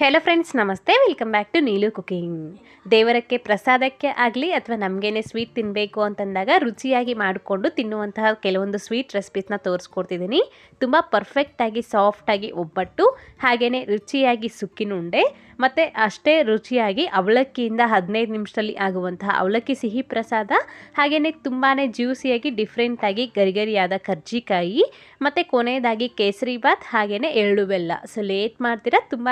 Hello friends ನಮಸ್ತೆ. Welcome back to Neelu cooking ದೇವರಕ್ಕೆ, ಪ್ರಸಾದಕ್ಕೆ ಆಗಲಿ ಅಥವಾ ನಮಗೇನೆ ಸ್ವೀಟ್ ತಿನ್ನಬೇಕು ಅಂತಂದಾಗ ರುಚಿಯಾಗಿ ಮಾಡಿಕೊಂಡು ತಿನ್ನುವಂತಹ ಕೆಲವೊಂದು ಸ್ವೀಟ್ ರೆಸಿಪೀಸ್ನ ತೋರಿಸ್ಕೊಡ್ತಿದ್ದೀನಿ. ತುಂಬ ಪರ್ಫೆಕ್ಟಾಗಿ ಸಾಫ್ಟಾಗಿ ಒಬ್ಬಟ್ಟು ಹಾಗೆಯೇ ರುಚಿಯಾಗಿ ಸುಕ್ಕಿನುಂಡೆ ಮತ್ತು ಅಷ್ಟೇ ರುಚಿಯಾಗಿ ಅವಲಕ್ಕಿಯಿಂದ ಹದಿನೈದು ನಿಮಿಷದಲ್ಲಿ ಆಗುವಂತಹ ಅವಲಕ್ಕಿ ಸಿಹಿ ಪ್ರಸಾದ ಹಾಗೆಯೇ ತುಂಬಾ ಜ್ಯೂಸಿಯಾಗಿ ಡಿಫ್ರೆಂಟಾಗಿ ಗರಿಗರಿಯಾದ ಕರ್ಜಿಕಾಯಿ, ಮತ್ತು ಕೊನೆಯದಾಗಿ ಕೇಸರಿ ಬಾತ್ ಹಾಗೆಯೇ ಎಳ್ಳು ಬೆಲ್ಲ. ಸೊ ಲೇಟ್ ಮಾಡ್ತೀರಾ, ತುಂಬ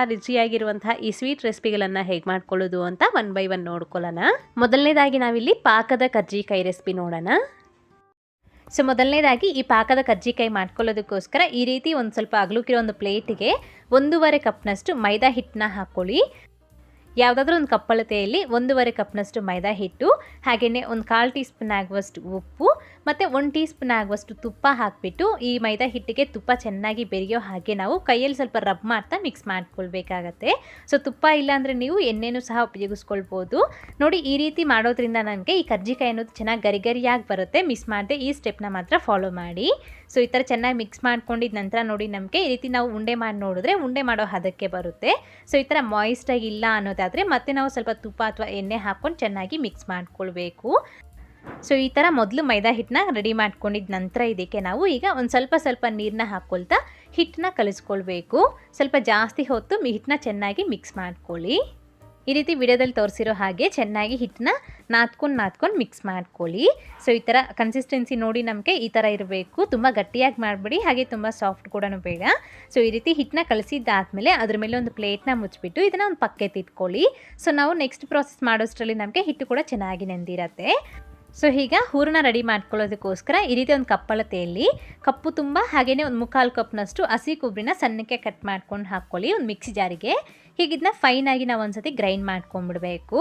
ರುಚಿಯಾಗಿರುವಂತಹ ಈ ಸ್ವೀಟ್ ರೆಸಿಪಿಗಳನ್ನ ಹೇಗೆ ಮಾಡ್ಕೊಳ್ಳೋದು ಅಂತ ಒನ್ ಬೈ ಒನ್ ನೋಡ್ಕೊಳ್ಳೋಣ. ಮೊದಲನೇದಾಗಿ ನಾವಿಲ್ಲಿ ಪಾಕದ ಕರ್ಜಿಕಾಯಿ ರೆಸಿಪಿ ನೋಡೋಣ. ಸೊ ಮೊದಲನೇದಾಗಿ ಈ ಪಾಕದ ಕಜ್ಜಿಕಾಯಿ ಮಾಡ್ಕೊಳ್ಳೋದಕ್ಕೋಸ್ಕರ ಈ ರೀತಿ ಒಂದು ಸ್ವಲ್ಪ ಅಗಲುಕಿರೋ ಒಂದು ಪ್ಲೇಟಿಗೆ ಒಂದೂವರೆ ಕಪ್ನಷ್ಟು ಮೈದಾ ಹಿಟ್ಟನ್ನ ಹಾಕ್ಕೊಳ್ಳಿ. ಯಾವುದಾದ್ರೂ ಒಂದು ಕಪ್ಪಳತೆಯಲ್ಲಿ ಒಂದೂವರೆ ಕಪ್ನಷ್ಟು ಮೈದಾ ಹಿಟ್ಟು ಹಾಗೆಯೇ ಒಂದು ಕಾಲು ಟೀ ಸ್ಪೂನ್ ಆಗುವಷ್ಟು ಉಪ್ಪು ಮತ್ತು ಒಂದು ಟೀ ಸ್ಪೂನ್ ಆಗುವಷ್ಟು ತುಪ್ಪ ಹಾಕಿಬಿಟ್ಟು ಈ ಮೈದಾ ಹಿಟ್ಟಿಗೆ ತುಪ್ಪ ಚೆನ್ನಾಗಿ ಬೆರೆಯೋ ಹಾಗೆ ನಾವು ಕೈಯಲ್ಲಿ ಸ್ವಲ್ಪ ರಬ್ ಮಾಡ್ತಾ ಮಿಕ್ಸ್ ಮಾಡ್ಕೊಳ್ಬೇಕಾಗತ್ತೆ. ಸೊ ತುಪ್ಪ ಇಲ್ಲಾಂದರೆ ನೀವು ಎಣ್ಣೆನೂ ಸಹ ಉಪಯೋಗಿಸ್ಕೊಳ್ಬೋದು. ನೋಡಿ, ಈ ರೀತಿ ಮಾಡೋದ್ರಿಂದ ನನಗೆ ಈ ಕರ್ಜಿಕಾಯಿ ಅನ್ನೋದು ಚೆನ್ನಾಗಿ ಗರಿಗರಿಯಾಗಿ ಬರುತ್ತೆ. ಮಿಸ್ ಮಾಡದೆ ಈ ಸ್ಟೆಪ್ನ ಮಾತ್ರ ಫಾಲೋ ಮಾಡಿ. ಸೊ, ಈ ಥರ ಚೆನ್ನಾಗಿ ಮಿಕ್ಸ್ ಮಾಡ್ಕೊಂಡಿದ ನಂತರ ನೋಡಿ ನಮಗೆ ಈ ರೀತಿ ನಾವು ಉಂಡೆ ಮಾಡಿ ನೋಡಿದ್ರೆ ಉಂಡೆ ಮಾಡೋ ಹದಕ್ಕೆ ಬರುತ್ತೆ. ಸೊ, ಈ ಥರ ಮಾಯಿಸ್ಟಾಗಿ ಇಲ್ಲ ಅನ್ನೋದಾದರೆ ಮತ್ತೆ ನಾವು ಸ್ವಲ್ಪ ತುಪ್ಪ ಅಥವಾ ಎಣ್ಣೆ ಹಾಕ್ಕೊಂಡು ಚೆನ್ನಾಗಿ ಮಿಕ್ಸ್ ಮಾಡ್ಕೊಳ್ಬೇಕು. ಸೊ, ಈ ಥರ ಮೊದಲು ಮೈದಾ ಹಿಟ್ಟನ್ನ ರೆಡಿ ಮಾಡ್ಕೊಂಡಿದ ನಂತರ ಇದಕ್ಕೆ ನಾವು ಈಗ ಒಂದು ಸ್ವಲ್ಪ ಸ್ವಲ್ಪ ನೀರನ್ನ ಹಾಕ್ಕೊಳ್ತಾ ಹಿಟ್ಟನ್ನ ಕಲಿಸ್ಕೊಳ್ಬೇಕು. ಸ್ವಲ್ಪ ಜಾಸ್ತಿ ಹೊತ್ತು ಹಿಟ್ಟನ್ನ ಚೆನ್ನಾಗಿ ಮಿಕ್ಸ್ ಮಾಡ್ಕೊಳ್ಳಿ. ಈ ರೀತಿ ವಿಡಿಯೋದಲ್ಲಿ ತೋರಿಸಿರೋ ಹಾಗೆ ಚೆನ್ನಾಗಿ ಹಿಟ್ಟನ್ನ ನಾದ್ಕೊಂಡು ನಾದ್ಕೊಂಡು ಮಿಕ್ಸ್ ಮಾಡ್ಕೊಳ್ಳಿ. ಸೊ ಈ ಥರ ಕನ್ಸಿಸ್ಟೆನ್ಸಿ ನೋಡಿ ನಮಗೆ ಈ ಥರ ಇರಬೇಕು. ತುಂಬ ಗಟ್ಟಿಯಾಗಿ ಮಾಡಬೇಡಿ, ಹಾಗೆ ತುಂಬ ಸಾಫ್ಟ್ ಕೂಡ ಬೇಡ. ಸೊ ಈ ರೀತಿ ಹಿಟ್ಟನ್ನ ಕಳಿಸಿದ್ದಾದಮೇಲೆ ಅದ್ರ ಮೇಲೆ ಒಂದು ಪ್ಲೇಟ್ನ ಮುಚ್ಚಿಬಿಟ್ಟು ಇದನ್ನು ಒಂದು ಪಕ್ಕೆ ತಿಟ್ಕೊಳ್ಳಿ ಸೊ ನಾವು ನೆಕ್ಸ್ಟ್ ಪ್ರಾಸೆಸ್ ಮಾಡೋಷ್ಟರಲ್ಲಿ ನಮಗೆ ಹಿಟ್ಟು ಕೂಡ ಚೆನ್ನಾಗಿ ನೆಂದಿರತ್ತೆ. ಸೊ ಈಗ ಹೂರಣ ರೆಡಿ ಮಾಡ್ಕೊಳ್ಳೋದಕ್ಕೋಸ್ಕರ ಈ ರೀತಿ ಒಂದು ಕಪ್ಪಳತೆಯಲ್ಲಿ ಕಪ್ಪು ತುಂಬ ಹಾಗೆಯೇ ಒಂದು ಮುಕ್ಕಾಲು ಕಪ್ನಷ್ಟು ಹಸಿ ಕೊಬ್ಬರಿನ ಸಣ್ಣಕ್ಕೆ ಕಟ್ ಮಾಡ್ಕೊಂಡು ಹಾಕ್ಕೊಳ್ಳಿ ಒಂದು ಮಿಕ್ಸಿ ಜಾರಿಗೆ ಹೀಗಿದನ್ನ ಫೈನಾಗಿ ನಾವು ಒಂದ್ಸತಿ ಗ್ರೈಂಡ್ ಮಾಡ್ಕೊಂಡ್ಬಿಡ್ಬೇಕು.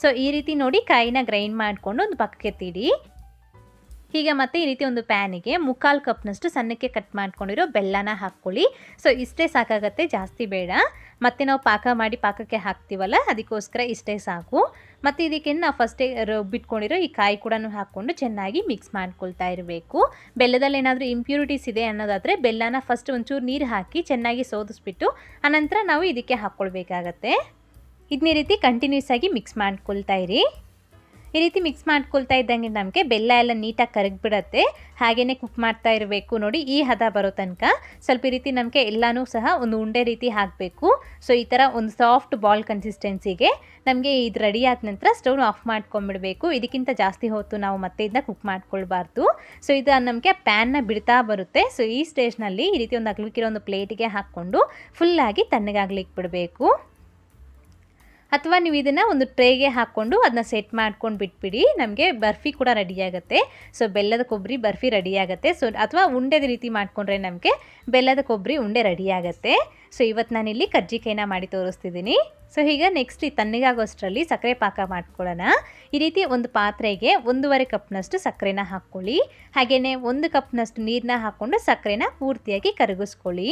ಸೊ ಈ ರೀತಿ ನೋಡಿ ಕಾಯಿನ ಗ್ರೈಂಡ್ ಮಾಡಿಕೊಂಡು ಒಂದು ಪಕ್ಕಕ್ಕೆ ತಿಡಿ ಈಗ ಮತ್ತೆ ಈ ರೀತಿ ಒಂದು ಪ್ಯಾನಿಗೆ ಮುಕ್ಕಾಲು ಕಪ್ನಷ್ಟು ಸಣ್ಣಕ್ಕೆ ಕಟ್ ಮಾಡ್ಕೊಂಡಿರೋ ಬೆಲ್ಲನ ಹಾಕ್ಕೊಳ್ಳಿ. ಸೊ ಇಷ್ಟೇ ಸಾಕಾಗತ್ತೆ, ಜಾಸ್ತಿ ಬೇಡ. ಮತ್ತೆ ನಾವು ಪಾಕ ಮಾಡಿ ಪಾಕಕ್ಕೆ ಹಾಕ್ತೀವಲ್ಲ, ಅದಕ್ಕೋಸ್ಕರ ಇಷ್ಟೇ ಸಾಕು. ಮತ್ತು ಇದಕ್ಕೆ ನಾವು ಫಸ್ಟೇ ರುಬ್ಬಿಟ್ಕೊಂಡಿರೋ ಈ ಕಾಯಿ ಕೂಡ ಹಾಕ್ಕೊಂಡು ಚೆನ್ನಾಗಿ ಮಿಕ್ಸ್ ಮಾಡ್ಕೊಳ್ತಾ ಇರಬೇಕು. ಬೆಲ್ಲದಲ್ಲಿ ಏನಾದರೂ ಇಂಪ್ಯೂರಿಟೀಸ್ ಇದೆ ಅನ್ನೋದಾದರೆ ಬೆಲ್ಲನ ಫಸ್ಟ್ ಒಂಚೂರು ನೀರು ಹಾಕಿ ಚೆನ್ನಾಗಿ ಸೋದಿಸ್ಬಿಟ್ಟು, ಆನಂತರ ನಾವು ಇದಕ್ಕೆ ಹಾಕ್ಕೊಳ್ಬೇಕಾಗತ್ತೆ. ಇದನ್ನ ರೀತಿ ಕಂಟಿನ್ಯೂಸ್ ಆಗಿ ಮಿಕ್ಸ್ ಮಾಡ್ಕೊಳ್ತಾ ಇರಿ. ಈ ರೀತಿ ಮಿಕ್ಸ್ ಮಾಡ್ಕೊಳ್ತಾ ಇದ್ದಂಗೆ ನಮಗೆ ಬೆಲ್ಲ ಎಲ್ಲ ನೀಟಾಗಿ ಕರಗಿಬಿಡತ್ತೆ. ಹಾಗೆಯೇ ಕುಕ್ ಮಾಡ್ತಾ ಇರಬೇಕು ನೋಡಿ, ಈ ಹದ ಬರೋ ತನಕ. ಸ್ವಲ್ಪ ಈ ರೀತಿ ನಮಗೆ ಎಲ್ಲನೂ ಸಹ ಒಂದು ಉಂಡೆ ರೀತಿ ಹಾಕಬೇಕು. ಸೊ ಈ ಥರ ಒಂದು ಸಾಫ್ಟ್ ಬಾಲ್ ಕನ್ಸಿಸ್ಟೆನ್ಸಿಗೆ ನಮಗೆ ಇದು ರೆಡಿ ಆದ ನಂತರ ಸ್ಟವ್ ಆಫ್ ಮಾಡ್ಕೊಂಡ್ಬಿಡಬೇಕು. ಇದಕ್ಕಿಂತ ಜಾಸ್ತಿ ಹೊತ್ತು ನಾವು ಮತ್ತೆ ಇದನ್ನ ಕುಕ್ ಮಾಡ್ಕೊಳ್ಬಾರ್ದು. ಸೊ ಇದು ನಮಗೆ ಪ್ಯಾನ್ನ ಬಿಡ್ತಾ ಬರುತ್ತೆ. ಸೊ ಈ ಸ್ಟೇಜ್ನಲ್ಲಿ ಈ ರೀತಿ ಒಂದು ಅಗ್ಲಿಕ್ಕಿರೋ ಒಂದು ಪ್ಲೇಟಿಗೆ ಹಾಕ್ಕೊಂಡು ಫುಲ್ಲಾಗಿ ತಣ್ಣಗಾಗ್ಲಿಕ್ಕೆ ಬಿಡಬೇಕು ಅಥವಾ ನೀವು ಇದನ್ನು ಒಂದು ಟ್ರೇಗೆ ಹಾಕ್ಕೊಂಡು ಅದನ್ನ ಸೆಟ್ ಮಾಡ್ಕೊಂಡು ಬಿಟ್ಬಿಡಿ, ನಮಗೆ ಬರ್ಫಿ ಕೂಡ ರೆಡಿಯಾಗುತ್ತೆ ಸೊ ಬೆಲ್ಲದ ಕೊಬ್ಬರಿ ಬರ್ಫಿ ರೆಡಿಯಾಗುತ್ತೆ ಸೊ ಅಥವಾ ಉಂಡೆದ ರೀತಿ ಮಾಡಿಕೊಂಡ್ರೆ ನಮಗೆ ಬೆಲ್ಲದ ಕೊಬ್ಬರಿ ಉಂಡೆ ರೆಡಿಯಾಗುತ್ತೆ ಸೊ ಇವತ್ತು ನಾನಿಲ್ಲಿ ಕಜ್ಜಿಕಾಯಿನ ಮಾಡಿ ತೋರಿಸ್ತಿದ್ದೀನಿ ಸೊ ಈಗ ನೆಕ್ಸ್ಟ್ ಈ ತಣ್ಣಗಾಗೋಷ್ಟರಲ್ಲಿ ಸಕ್ಕರೆ ಪಾಕ ಮಾಡ್ಕೊಳ್ಳೋಣ. ಈ ರೀತಿ ಒಂದು ಪಾತ್ರೆಗೆ ಒಂದೂವರೆ ಕಪ್ನಷ್ಟು ಸಕ್ಕರೆನ ಹಾಕ್ಕೊಳ್ಳಿ. ಹಾಗೆಯೇ ಒಂದು ಕಪ್ನಷ್ಟು ನೀರನ್ನ ಹಾಕ್ಕೊಂಡು ಸಕ್ಕರೆನ ಪೂರ್ತಿಯಾಗಿ ಕರಗಿಸ್ಕೊಳ್ಳಿ.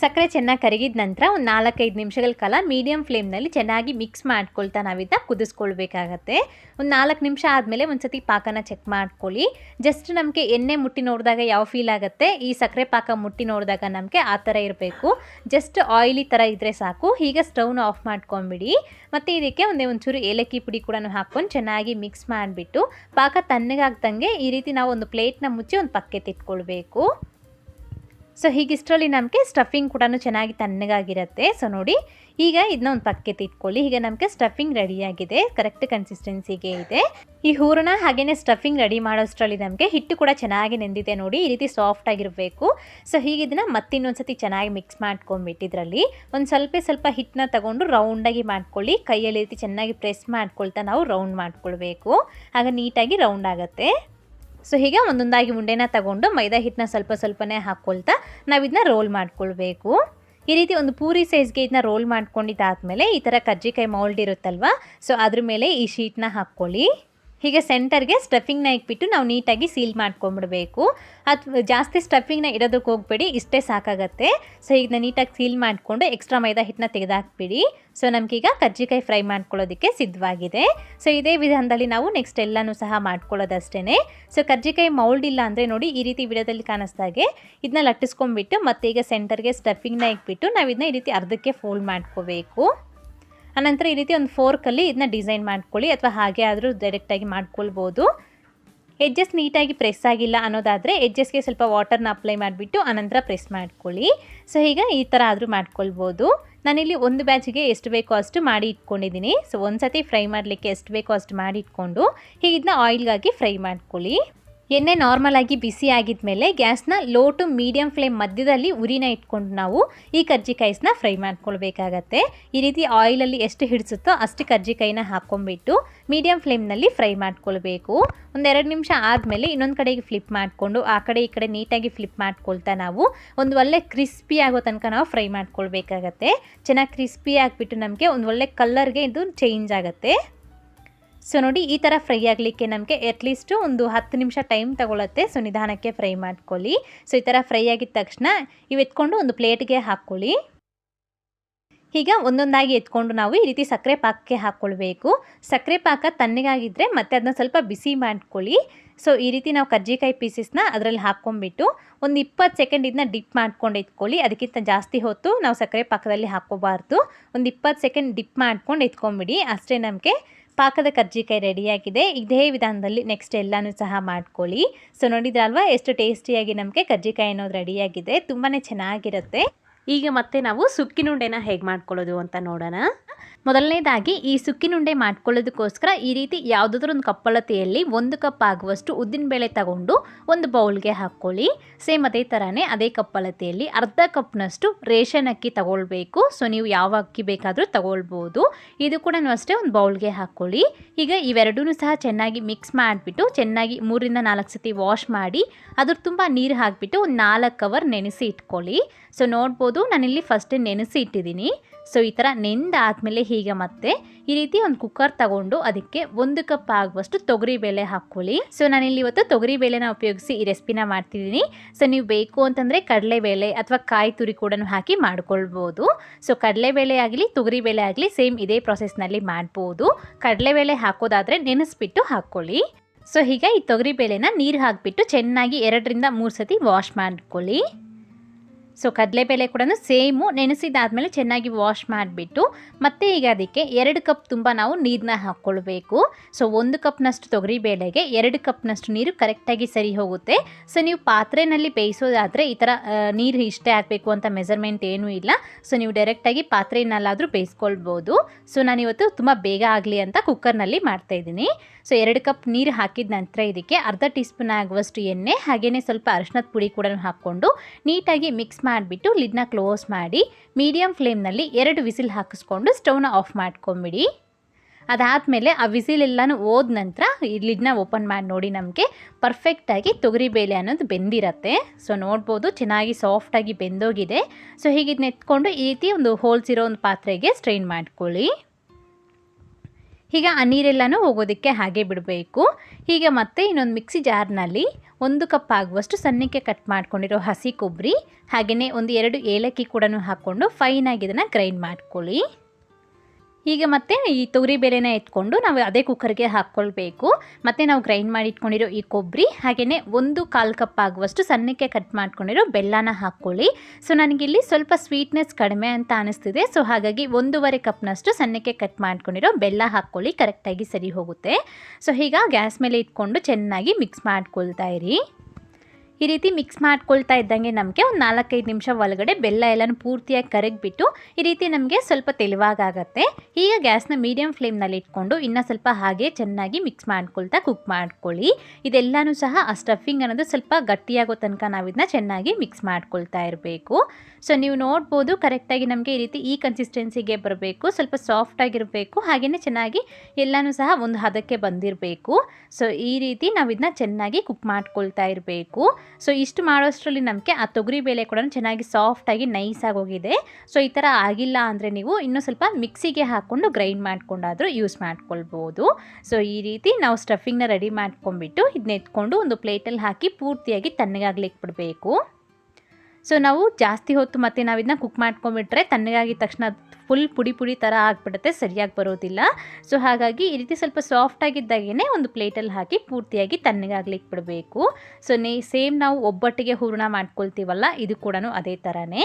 ಸಕ್ಕರೆ ಚೆನ್ನಾಗಿ ಕರಗಿದ ನಂತರ ಒಂದು ನಾಲ್ಕೈದು ನಿಮಿಷಗಳ ಕಾಲ ಮೀಡಿಯಮ್ ಫ್ಲೇಮ್ನಲ್ಲಿ ಚೆನ್ನಾಗಿ ಮಿಕ್ಸ್ ಮಾಡ್ಕೊಳ್ತಾ ನಾವಿದ್ದ ಕುದಿಸ್ಕೊಳ್ಬೇಕಾಗತ್ತೆ. ಒಂದು ನಾಲ್ಕು ನಿಮಿಷ ಆದಮೇಲೆ ಒಂದು ಸತಿ ಪಾಕನ ಚೆಕ್ ಮಾಡ್ಕೊಳ್ಳಿ. ಜಸ್ಟ್ ನಮಗೆ ಎಣ್ಣೆ ಮುಟ್ಟಿ ನೋಡಿದಾಗ ಯಾವ ಫೀಲ್ ಆಗುತ್ತೆ? ಈ ಸಕ್ಕರೆ ಪಾಕ ಮುಟ್ಟಿ ನೋಡಿದಾಗ ನಮಗೆ ಆ ಥರ ಇರಬೇಕು. ಜಸ್ಟ್ ಆಯಿಲಿ ಥರ ಇದ್ದರೆ ಸಾಕು. ಈಗ ಸ್ಟವ್ನ ಆಫ್ ಮಾಡ್ಕೊಂಬಿಡಿ. ಮತ್ತು ಇದಕ್ಕೆ ಒಂದೇ ಒಂಚೂರು ಏಲಕ್ಕಿ ಪುಡಿ ಕೂಡ ಹಾಕ್ಕೊಂಡು ಚೆನ್ನಾಗಿ ಮಿಕ್ಸ್ ಮಾಡಿಬಿಟ್ಟು ಪಾಕ ತಣ್ಣಗಾಗ್ದಂಗೆ ಈ ರೀತಿ ನಾವು ಒಂದು ಪ್ಲೇಟ್ನ ಮುಚ್ಚಿ ಒಂದು ಪಕ್ಕೆ ಸೊ ಹೀಗಿಷ್ಟರಲ್ಲಿ ನಮಗೆ ಸ್ಟಫಿಂಗ್ ಕೂಡ ಚೆನ್ನಾಗಿ ತಣ್ಣಗಾಗಿರುತ್ತೆ. ಸೊ ನೋಡಿ, ಈಗ ಇದನ್ನ ಒಂದು ಪಕ್ಕೆ ತಿಟ್ಕೊಳ್ಳಿ ಈಗ ನಮಗೆ ಸ್ಟಫಿಂಗ್ ರೆಡಿಯಾಗಿದೆ ಕರೆಕ್ಟ್ ಕನ್ಸಿಸ್ಟೆನ್ಸಿಗೆ ಇದೆ. ಈ ಹೂರಣ ಹಾಗೆಯೇ ಸ್ಟಫಿಂಗ್ ರೆಡಿ ಮಾಡೋಷ್ಟರಲ್ಲಿ ನಮಗೆ ಹಿಟ್ಟು ಕೂಡ ಚೆನ್ನಾಗಿ ನೆಂದಿದೆ ನೋಡಿ. ಈ ರೀತಿ ಸಾಫ್ಟ್ ಆಗಿರಬೇಕು. ಸೊ ಹೀಗೆ ಮತ್ತಿನ್ನೊಂದು ಸತಿ ಚೆನ್ನಾಗಿ ಮಿಕ್ಸ್ ಮಾಡ್ಕೊಂಡ್ಬಿಟ್ಟಿದ್ರಲ್ಲಿ ಒಂದು ಸ್ವಲ್ಪ ಸ್ವಲ್ಪ ಹಿಟ್ಟನ್ನ ತಗೊಂಡು ರೌಂಡಾಗಿ ಮಾಡ್ಕೊಳ್ಳಿ. ಕೈಯಲ್ಲಿ ರೀತಿ ಚೆನ್ನಾಗಿ ಪ್ರೆಸ್ ಮಾಡ್ಕೊಳ್ತಾ ನಾವು ರೌಂಡ್ ಮಾಡ್ಕೊಳ್ಬೇಕು. ಆಗ ನೀಟಾಗಿ ರೌಂಡ್ ಆಗುತ್ತೆ. ಸೊ ಹೀಗೆ ಒಂದೊಂದಾಗಿ ಉಂಡೆನ ತಗೊಂಡು ಮೈದಾ ಹಿಟ್ಟನ್ನ ಸ್ವಲ್ಪ ಸ್ವಲ್ಪನೇ ಹಾಕ್ಕೊಳ್ತಾ ನಾವು ಇದನ್ನ ರೋಲ್ ಮಾಡ್ಕೊಳ್ಬೇಕು. ಈ ರೀತಿ ಒಂದು ಪೂರಿ ಸೈಜ್ಗೆ ಇದನ್ನ ರೋಲ್ ಮಾಡ್ಕೊಂಡಿದ್ದಾದಮೇಲೆ ಈ ಥರ ಕಜ್ಜಿಕಾಯಿ ಮೌಲ್ಡ್ ಇರುತ್ತಲ್ವ? ಸೊ ಅದ್ರ ಮೇಲೆ ಈ ಶೀಟ್ನ ಹಾಕ್ಕೊಳ್ಳಿ. ಹೀಗೆ ಸೆಂಟರ್ಗೆ ಸ್ಟಫಿಂಗ್ನ ಇಟ್ಬಿಟ್ಟು ನಾವು ನೀಟಾಗಿ ಸೀಲ್ ಮಾಡ್ಕೊಂಬಿಡ್ಬೇಕು ಅಥವಾ ಜಾಸ್ತಿ ಸ್ಟಫಿಂಗ್ನ ಇಡೋದಕ್ಕೆ ಹೋಗ್ಬೇಡಿ, ಇಷ್ಟೇ ಸಾಕಾಗತ್ತೆ. ಸೊ ಈಗ ನೀಟಾಗಿ ಸೀಲ್ ಮಾಡಿಕೊಂಡು ಎಕ್ಸ್ಟ್ರಾ ಮೈದಾ ಹಿಟ್ಟನ್ನ ತೆಗೆದಾಕ್ಬಿಡಿ. ಸೊ ನಮಗೀಗ ಕರ್ಜಿಕಾಯಿ ಫ್ರೈ ಮಾಡ್ಕೊಳ್ಳೋದಕ್ಕೆ ಸಿದ್ಧವಾಗಿದೆ. ಸೊ ಇದೇ ವಿಧಾನದಲ್ಲಿ ನಾವು ನೆಕ್ಸ್ಟ್ ಎಲ್ಲನೂ ಸಹ ಮಾಡ್ಕೊಳ್ಳೋದಷ್ಟೇ ಸೊ ಕರ್ಜಿಕಾಯಿ ಮೌಲ್ಡ್ ಇಲ್ಲ ಅಂದರೆ ನೋಡಿ ಈ ರೀತಿ ವಿಡಿಯೋದಲ್ಲಿ ಕಾಣಿಸ್ದಾಗೆ ಇದನ್ನ ಲಟ್ಟಿಸ್ಕೊಂಡ್ಬಿಟ್ಟು ಮತ್ತೆ ಈಗ ಸೆಂಟರ್ಗೆ ಸ್ಟಫಿಂಗ್ನ ಇಟ್ಬಿಟ್ಟು ನಾವು ಇದನ್ನ ಈ ರೀತಿ ಅರ್ಧಕ್ಕೆ ಫೋಲ್ಡ್ ಮಾಡ್ಕೋಬೇಕು. ಆನಂತರ ಈ ರೀತಿ ಒಂದು ಫೋರ್ಕಲ್ಲಿ ಇದನ್ನ ಡಿಸೈನ್ ಮಾಡ್ಕೊಳ್ಳಿ ಅಥವಾ ಹಾಗೆ ಆದರೂ ಡೈರೆಕ್ಟಾಗಿ ಮಾಡ್ಕೊಳ್ಬೋದು. ಎಡ್ಜಸ್ ನೀಟಾಗಿ ಪ್ರೆಸ್ ಆಗಿಲ್ಲ ಅನ್ನೋದಾದರೆ ಎಜ್ಜಸ್ಗೆ ಸ್ವಲ್ಪ ವಾಟರ್ನ ಅಪ್ಲೈ ಮಾಡಿಬಿಟ್ಟು ಆನಂತರ ಪ್ರೆಸ್ ಮಾಡ್ಕೊಳ್ಳಿ. ಸೊ ಈಗ ಈ ಥರ ಆದರೂ ಮಾಡ್ಕೊಳ್ಬೋದು. ನಾನಿಲ್ಲಿ ಒಂದು ಬ್ಯಾಚಿಗೆ ಎಷ್ಟು ಬೇಕೋ ಅಷ್ಟು ಮಾಡಿ ಇಟ್ಕೊಂಡಿದ್ದೀನಿ. ಸೊ ಒಂದು ಸತಿ ಫ್ರೈ ಮಾಡಲಿಕ್ಕೆ ಎಷ್ಟು ಬೇಕೋ ಅಷ್ಟು ಮಾಡಿ ಇಟ್ಕೊಂಡು ಹೀಗೆ ಆಯಿಲ್ಗಾಗಿ ಫ್ರೈ ಮಾಡ್ಕೊಳ್ಳಿ. ಎಣ್ಣೆ ನಾರ್ಮಲಾಗಿ ಬಿಸಿ ಆಗಿದ್ಮೇಲೆ ಗ್ಯಾಸ್ನ ಲೋ ಟು ಮೀಡಿಯಂ ಫ್ಲೇಮ್ ಮಧ್ಯದಲ್ಲಿ ಉರಿನ ಇಟ್ಕೊಂಡು ನಾವು ಈ ಕರ್ಜಿಕಾಯಿಸ್ನ ಫ್ರೈ ಮಾಡ್ಕೊಳ್ಬೇಕಾಗತ್ತೆ. ಈ ರೀತಿ ಆಯಿಲಲ್ಲಿ ಎಷ್ಟು ಹಿಡಿಸುತ್ತೋ ಅಷ್ಟು ಕರ್ಜಿಕಾಯಿನ ಹಾಕ್ಕೊಂಡ್ಬಿಟ್ಟು ಮೀಡಿಯಂ ಫ್ಲೇಮ್ನಲ್ಲಿ ಫ್ರೈ ಮಾಡ್ಕೊಳ್ಬೇಕು. ಒಂದೆರಡು ನಿಮಿಷ ಆದಮೇಲೆ ಇನ್ನೊಂದು ಕಡೆಗೆ ಫ್ಲಿಪ್ ಮಾಡಿಕೊಂಡು ಆ ಕಡೆ ಈ ಕಡೆ ನೀಟಾಗಿ ಫ್ಲಿಪ್ ಮಾಡ್ಕೊಳ್ತಾ ನಾವು ಒಂದು ಒಳ್ಳೆ ಕ್ರಿಸ್ಪಿ ಆಗೋ ತನಕ ನಾವು ಫ್ರೈ ಮಾಡ್ಕೊಳ್ಬೇಕಾಗತ್ತೆ. ಚೆನ್ನಾಗಿ ಕ್ರಿಸ್ಪಿ ಆಗಿಬಿಟ್ಟು ನಮಗೆ ಒಂದು ಒಳ್ಳೆ ಕಲ್ಲರ್ಗೆ ಇದು ಚೇಂಜ್ ಆಗುತ್ತೆ. ಸೊ ನೋಡಿ, ಈ ಥರ ಫ್ರೈ ಆಗಲಿಕ್ಕೆ ನಮಗೆ ಅಟ್ಲೀಸ್ಟು ಒಂದು ಹತ್ತು ನಿಮಿಷ ಟೈಮ್ ತಗೊಳುತ್ತೆ. ಸೊ ನಿಧಾನಕ್ಕೆ ಫ್ರೈ ಮಾಡ್ಕೊಳ್ಳಿ. ಸೊ ಈ ಥರ ಫ್ರೈ ಆಗಿದ ತಕ್ಷಣ ಇವು ಎತ್ಕೊಂಡು ಒಂದು ಪ್ಲೇಟ್ಗೆ ಹಾಕ್ಕೊಳ್ಳಿ. ಈಗ ಒಂದೊಂದಾಗಿ ಎತ್ಕೊಂಡು ನಾವು ಈ ರೀತಿ ಸಕ್ಕರೆ ಪಾಕಕ್ಕೆ ಹಾಕ್ಕೊಳ್ಬೇಕು. ಸಕ್ಕರೆ ಪಾಕ ತಣ್ಣಗಾಗಿದ್ದರೆ ಮತ್ತೆ ಅದನ್ನ ಸ್ವಲ್ಪ ಬಿಸಿ ಮಾಡ್ಕೊಳ್ಳಿ. ಸೊ ಈ ರೀತಿ ನಾವು ಕರ್ಜಿಕಾಯಿ ಪೀಸಸ್ನ ಅದರಲ್ಲಿ ಹಾಕ್ಕೊಂಬಿಟ್ಟು ಒಂದು ಇಪ್ಪತ್ತು ಸೆಕೆಂಡ್ ಇದನ್ನ ಡಿಪ್ ಮಾಡ್ಕೊಂಡು ಎತ್ಕೊಳ್ಳಿ. ಅದಕ್ಕಿಂತ ಜಾಸ್ತಿ ಹೊತ್ತು ನಾವು ಸಕ್ಕರೆ ಪಾಕದಲ್ಲಿ ಹಾಕ್ಕೋಬಾರ್ದು. ಒಂದು ಇಪ್ಪತ್ತು ಸೆಕೆಂಡ್ ಡಿಪ್ ಮಾಡ್ಕೊಂಡು ಎತ್ಕೊಂಬಿಡಿ ಅಷ್ಟೇ ನಮಗೆ ಪಾಕದ ಕರ್ಜಿಕಾಯಿ ರೆಡಿಯಾಗಿದೆ. ಇದೇ ವಿಧಾನದಲ್ಲಿ ನೆಕ್ಸ್ಟ್ ಎಲ್ಲನೂ ಸಹ ಮಾಡ್ಕೊಳ್ಳಿ. ಸೊ ನೋಡಿದ್ರಲ್ವಾ? ಎಷ್ಟು ಟೇಸ್ಟಿಯಾಗಿ ನಮಗೆ ಕರ್ಜಿಕಾಯಿ ಅನ್ನೋದು ರೆಡಿಯಾಗಿದೆ ತುಂಬಾ ಚೆನ್ನಾಗಿರುತ್ತೆ. ಈಗ ಮತ್ತೆ ನಾವು ಸುಕ್ಕಿನುಂಡೆನ ಹೇಗೆ ಮಾಡ್ಕೊಳ್ಳೋದು ಅಂತ ನೋಡೋಣ. ಮೊದಲನೇದಾಗಿ ಈ ಸುಕ್ಕಿನುಂಡೆ ಮಾಡ್ಕೊಳ್ಳೋದಕ್ಕೋಸ್ಕರ ಈ ರೀತಿ ಯಾವುದಾದ್ರೂ ಒಂದು ಕಪ್ಪಳತೆಯಲ್ಲಿ ಒಂದು ಕಪ್ ಆಗುವಷ್ಟು ಉದ್ದಿನಬೇಳೆ ತಗೊಂಡು ಒಂದು ಬೌಲ್ಗೆ ಹಾಕ್ಕೊಳ್ಳಿ. ಸೇಮ್ ಅದೇ ಥರನೇ ಅದೇ ಕಪ್ಪಳತೆಯಲ್ಲಿ ಅರ್ಧ ಕಪ್ನಷ್ಟು ರೇಷನ್ ಅಕ್ಕಿ ತಗೊಳ್ಬೇಕು. ಸೊ ನೀವು ಯಾವ ಅಕ್ಕಿ ಬೇಕಾದರೂ ತಗೊಳ್ಬೋದು. ಇದು ಕೂಡ ಅಷ್ಟೇ ಒಂದು ಬೌಲ್ಗೆ ಹಾಕ್ಕೊಳ್ಳಿ. ಈಗ ಇವೆರಡೂ ಸಹ ಚೆನ್ನಾಗಿ ಮಿಕ್ಸ್ ಮಾಡಿಬಿಟ್ಟು ಚೆನ್ನಾಗಿ ಮೂರಿಂದ ನಾಲ್ಕು ಸತಿ ವಾಶ್ ಮಾಡಿ ಅದ್ರ ತುಂಬ ನೀರು ಹಾಕಿಬಿಟ್ಟು ಒಂದು ನಾಲ್ಕು ಅವರ್ ನೆನೆಸಿ ಇಟ್ಕೊಳ್ಳಿ. ಸೊ ನೋಡ್ಬೋದು ನಾನಿಲ್ಲಿ ಫಸ್ಟೇ ನೆನೆಸಿ ಇಟ್ಟಿದ್ದೀನಿ. ಸೊ ಈ ಥರ ನೆಂದಾದಮೇಲೆ ಹೀಗೆ ಮತ್ತೆ ಈ ರೀತಿ ಒಂದು ಕುಕ್ಕರ್ ತಗೊಂಡು ಅದಕ್ಕೆ ಒಂದು ಕಪ್ ಆಗುವಷ್ಟು ತೊಗರಿಬೇಳೆ ಹಾಕ್ಕೊಳ್ಳಿ. ಸೊ ನಾನಿಲ್ಲಿ ಇವತ್ತು ತೊಗರಿಬೇಳೆನ ಉಪಯೋಗಿಸಿ ಈ ರೆಸಿಪಿನ ಮಾಡ್ತಿದ್ದೀನಿ. ಸೊ ನೀವು ಬೇಕು ಅಂತಂದರೆ ಕಡಲೆಬೇಳೆ ಅಥವಾ ಕಾಯಿ ತುರಿ ಕೂಡ ಹಾಕಿ ಮಾಡ್ಕೊಳ್ಬೋದು. ಸೊ ಕಡಲೆಬೇಳೆ ಆಗಲಿ ತೊಗರಿಬೇಳೆ ಆಗಲಿ ಸೇಮ್ ಇದೇ ಪ್ರೊಸೆಸ್ನಲ್ಲಿ ಮಾಡ್ಬೋದು. ಕಡಲೆಬೇಳೆ ಹಾಕೋದಾದರೆ ನೆನೆಸ್ಬಿಟ್ಟು ಹಾಕ್ಕೊಳ್ಳಿ. ಸೊ ಹೀಗೆ ಈ ತೊಗರಿಬೇಳೆನ ನೀರು ಹಾಕಿಬಿಟ್ಟು ಚೆನ್ನಾಗಿ ಎರಡರಿಂದ ಮೂರು ಸತಿ ವಾಶ್ ಮಾಡ್ಕೊಳ್ಳಿ. ಸೊ ಕಡಲೆಬೇಳೆ ಕೂಡ ಸೇಮು ನೆನೆಸಿದಾದ್ಮೇಲೆ ಚೆನ್ನಾಗಿ ವಾಶ್ ಮಾಡಿಬಿಟ್ಟು, ಮತ್ತೆ ಈಗ ಅದಕ್ಕೆ ಎರಡು ಕಪ್ ತುಂಬ ನಾವು ನೀರನ್ನ ಹಾಕ್ಕೊಳ್ಬೇಕು. ಸೊ ಒಂದು ಕಪ್ನಷ್ಟು ತೊಗರಿಬೇಳೆಗೆ, ಎರಡು ಕಪ್ನಷ್ಟು ನೀರು ಕರೆಕ್ಟಾಗಿ ಸರಿ ಹೋಗುತ್ತೆ. ಸೊ ನೀವು ಪಾತ್ರೆಯಲ್ಲಿ ಬೇಯಿಸೋದಾದರೆ ಈ ಥರ ನೀರು ಇಷ್ಟೇ ಹಾಕಬೇಕು ಅಂತ ಮೆಸರ್ಮೆಂಟ್ ಏನೂ ಇಲ್ಲ. ಸೊ ನೀವು ಡೈರೆಕ್ಟಾಗಿ ಪಾತ್ರೆಯನ್ನಲ್ಲಾದರೂ ಬೇಯಿಸ್ಕೊಳ್ಬೋದು. ಸೊ ನಾನಿವತ್ತು ತುಂಬ ಬೇಗ ಆಗಲಿ ಅಂತ ಕುಕ್ಕರ್ನಲ್ಲಿ ಮಾಡ್ತಾಯಿದ್ದೀನಿ ಸೊ ಎರಡು ಕಪ್ ನೀರು ಹಾಕಿದ ನಂತರ ಇದಕ್ಕೆ ಅರ್ಧ ಟೀ ಸ್ಪೂನ್ ಆಗುವಷ್ಟು ಎಣ್ಣೆ ಹಾಗೆಯೇ ಸ್ವಲ್ಪ ಅರಿಶಿನದ ಪುಡಿ ಕೂಡ ಹಾಕ್ಕೊಂಡು, ನೀಟಾಗಿ ಮಿಕ್ಸ್ ಮಾಡಿಬಿಟ್ಟು ಲಿಡ್ನ ಕ್ಲೋಸ್ ಮಾಡಿ ಮೀಡಿಯಮ್ ಫ್ಲೇಮ್ನಲ್ಲಿ ಎರಡು ವಿಸಿಲ್ ಹಾಕಿಸ್ಕೊಂಡು ಸ್ಟೌನ ಆಫ್ ಮಾಡ್ಕೊಂಬಿಡಿ. ಅದಾದಮೇಲೆ ಆ ವಿಸಿಲ್ ಎಲ್ಲನೂ ಹೋದ ನಂತರ ಈ ಲಿಡ್ನ ಓಪನ್ ಮಾಡಿ ನೋಡಿ ನಮಗೆ ಪರ್ಫೆಕ್ಟಾಗಿ ತೊಗರಿಬೇಳೆ ಅನ್ನೋದು ಬೆಂದಿರತ್ತೆ. ಸೊ ನೋಡ್ಬೋದು ಚೆನ್ನಾಗಿ ಸಾಫ್ಟಾಗಿ ಬೆಂದೋಗಿದೆ. ಸೊ ಹೀಗೆ ನೆತ್ಕೊಂಡು ಈ ರೀತಿ ಒಂದು ಹೋಲ್ಸಿರೋ ಒಂದು ಪಾತ್ರೆಗೆ ಸ್ಟ್ರೈನ್ ಮಾಡ್ಕೊಳ್ಳಿ. ಹೀಗೆ ಆ ನೀರೆಲ್ಲನೂ ಹೋಗೋದಕ್ಕೆ ಹಾಗೆ ಬಿಡಬೇಕು. ಹೀಗೆ ಮತ್ತೆ ಇನ್ನೊಂದು ಮಿಕ್ಸಿ ಜಾರ್ನಲ್ಲಿ ಒಂದು ಕಪ್ ಆಗುವಷ್ಟು ಸಣ್ಣಕ್ಕೆ ಕಟ್ ಮಾಡ್ಕೊಂಡಿರೋ ಹಸಿ ಕೊಬ್ಬರಿ ಹಾಗೆಯೇ ಒಂದು ಎರಡು ಏಲಕ್ಕಿ ಕೂಡ ಹಾಕ್ಕೊಂಡು ಫೈನಾಗಿ ಇದನ್ನು ಗ್ರೈಂಡ್ ಮಾಡ್ಕೊಳ್ಳಿ. ಈಗ ಮತ್ತೆ ಈ ತೊಗರಿ ಬೇಳೆನ ಎತ್ಕೊಂಡು ನಾವು ಅದೇ ಕುಕ್ಕರ್ಗೆ ಹಾಕ್ಕೊಳ್ಬೇಕು. ಮತ್ತು ನಾವು ಗ್ರೈಂಡ್ ಮಾಡಿ ಇಟ್ಕೊಂಡಿರೋ ಈ ಕೊಬ್ಬರಿ ಹಾಗೆಯೇ ಒಂದು ಕಾಲು ಕಪ್ ಆಗುವಷ್ಟು ಸಣ್ಣಕ್ಕೆ ಕಟ್ ಮಾಡ್ಕೊಂಡಿರೋ ಬೆಲ್ಲನ ಹಾಕ್ಕೊಳ್ಳಿ. ಸೊ ನನಗಿಲ್ಲಿ ಸ್ವಲ್ಪ ಸ್ವೀಟ್ನೆಸ್ ಕಡಿಮೆ ಅಂತ ಅನಿಸ್ತಿದೆ. ಸೊ ಹಾಗಾಗಿ ಒಂದೂವರೆ ಕಪ್ನಷ್ಟು ಸಣ್ಣಕ್ಕೆ ಕಟ್ ಮಾಡ್ಕೊಂಡಿರೋ ಬೆಲ್ಲ ಹಾಕ್ಕೊಳ್ಳಿ. ಕರೆಕ್ಟಾಗಿ ಸರಿ ಹೋಗುತ್ತೆ. ಸೊ ಈಗ ಗ್ಯಾಸ್ ಮೇಲೆ ಇಟ್ಕೊಂಡು ಚೆನ್ನಾಗಿ ಮಿಕ್ಸ್ ಮಾಡ್ಕೊಳ್ತಾ ಇರಿ. ಈ ರೀತಿ ಮಿಕ್ಸ್ ಮಾಡ್ಕೊಳ್ತಾ ಇದ್ದಂಗೆ ನಮಗೆ ಒಂದು ನಾಲ್ಕೈದು ನಿಮಿಷ ಒಳಗಡೆ ಬೆಲ್ಲ ಎಲ್ಲನೂ ಪೂರ್ತಿಯಾಗಿ ಕರಗಿಬಿಟ್ಟು ಈ ರೀತಿ ನಮಗೆ ಸ್ವಲ್ಪ ತೆಳುವಾಗತ್ತೆ ಈಗ ಗ್ಯಾಸ್ನ ಮೀಡಿಯಮ್ ಫ್ಲೇಮ್ನಲ್ಲಿ ಇಟ್ಕೊಂಡು ಇನ್ನೂ ಸ್ವಲ್ಪ ಹಾಗೆ ಚೆನ್ನಾಗಿ ಮಿಕ್ಸ್ ಮಾಡ್ಕೊಳ್ತಾ ಕುಕ್ ಮಾಡ್ಕೊಳ್ಳಿ. ಇದೆಲ್ಲನೂ ಸಹ ಆ ಸ್ಟಫಿಂಗ್ ಅನ್ನೋದು ಸ್ವಲ್ಪ ಗಟ್ಟಿಯಾಗೋ ತನಕ ನಾವು ಇದನ್ನ ಚೆನ್ನಾಗಿ ಮಿಕ್ಸ್ ಮಾಡ್ಕೊಳ್ತಾ ಇರಬೇಕು. ಸೊ ನೀವು ನೋಡ್ಬೋದು ಕರೆಕ್ಟಾಗಿ ನಮಗೆ ಈ ರೀತಿ ಈ ಕನ್ಸಿಸ್ಟೆನ್ಸಿಗೆ ಬರಬೇಕು, ಸ್ವಲ್ಪ ಸಾಫ್ಟ್ ಆಗಿರಬೇಕು ಹಾಗೆಯೇ ಚೆನ್ನಾಗಿ ಎಲ್ಲನೂ ಸಹ ಒಂದು ಹದಕ್ಕೆ ಬಂದಿರಬೇಕು. ಸೊ ಈ ರೀತಿ ನಾವು ಇದನ್ನ ಚೆನ್ನಾಗಿ ಕುಕ್ ಮಾಡ್ಕೊಳ್ತಾ ಇರಬೇಕು. ಸೊ ಇಷ್ಟು ಮಾಡೋಷ್ಟರಲ್ಲಿ ನಮಗೆ ಆ ತೊಗರಿ ಬೇಳೆ ಕೂಡ ಚೆನ್ನಾಗಿ ಸಾಫ್ಟಾಗಿ ನೈಸಾಗಿ ಹೋಗಿದೆ. ಸೊ ಈ ಥರ ಆಗಿಲ್ಲ ಅಂದರೆ ನೀವು ಇನ್ನೂ ಸ್ವಲ್ಪ ಮಿಕ್ಸಿಗೆ ಹಾಕ್ಕೊಂಡು ಗ್ರೈಂಡ್ ಮಾಡಿಕೊಂಡಾದರೂ ಯೂಸ್ ಮಾಡ್ಕೊಳ್ಬೋದು. ಸೊ ಈ ರೀತಿ ನಾವು ಸ್ಟಫಿಂಗ್ನ ರೆಡಿ ಮಾಡ್ಕೊಂಡ್ಬಿಟ್ಟು ಇದನ್ನ ಎತ್ಕೊಂಡು ಒಂದು ಪ್ಲೇಟಲ್ಲಿ ಹಾಕಿ ಪೂರ್ತಿಯಾಗಿ ತಣ್ಣಗಾಗ್ಲಿಕ್ಕೆ ಬಿಡಬೇಕು. ಸೊ ನಾವು ಜಾಸ್ತಿ ಹೊತ್ತು ಮತ್ತೆ ನಾವು ಇದನ್ನ ಕುಕ್ ಮಾಡ್ಕೊಂಬಿಟ್ರೆ ತಣ್ಣಗಾಗಿದ ತಕ್ಷಣ ಫುಲ್ ಪುಡಿ ಪುಡಿ ಥರ ಆಗಿಬಿಡುತ್ತೆ, ಸರಿಯಾಗಿ ಬರೋದಿಲ್ಲ. ಸೊ ಹಾಗಾಗಿ ಈ ರೀತಿ ಸ್ವಲ್ಪ ಸಾಫ್ಟ್ ಆಗಿದ್ದಾಗೇ ಒಂದು ಪ್ಲೇಟಲ್ಲಿ ಹಾಕಿ ಪೂರ್ತಿಯಾಗಿ ತಣ್ಣಗಾಗ್ಲಿಕ್ಕೆ ಬಿಡಬೇಕು. ಸೊ ನೇ ಸೇಮ್ ನಾವು ಒಬ್ಬಟ್ಟಿಗೆ ಹೂರಣ ಮಾಡ್ಕೊಳ್ತೀವಲ್ಲ, ಇದು ಕೂಡ ಅದೇ ಥರನೇ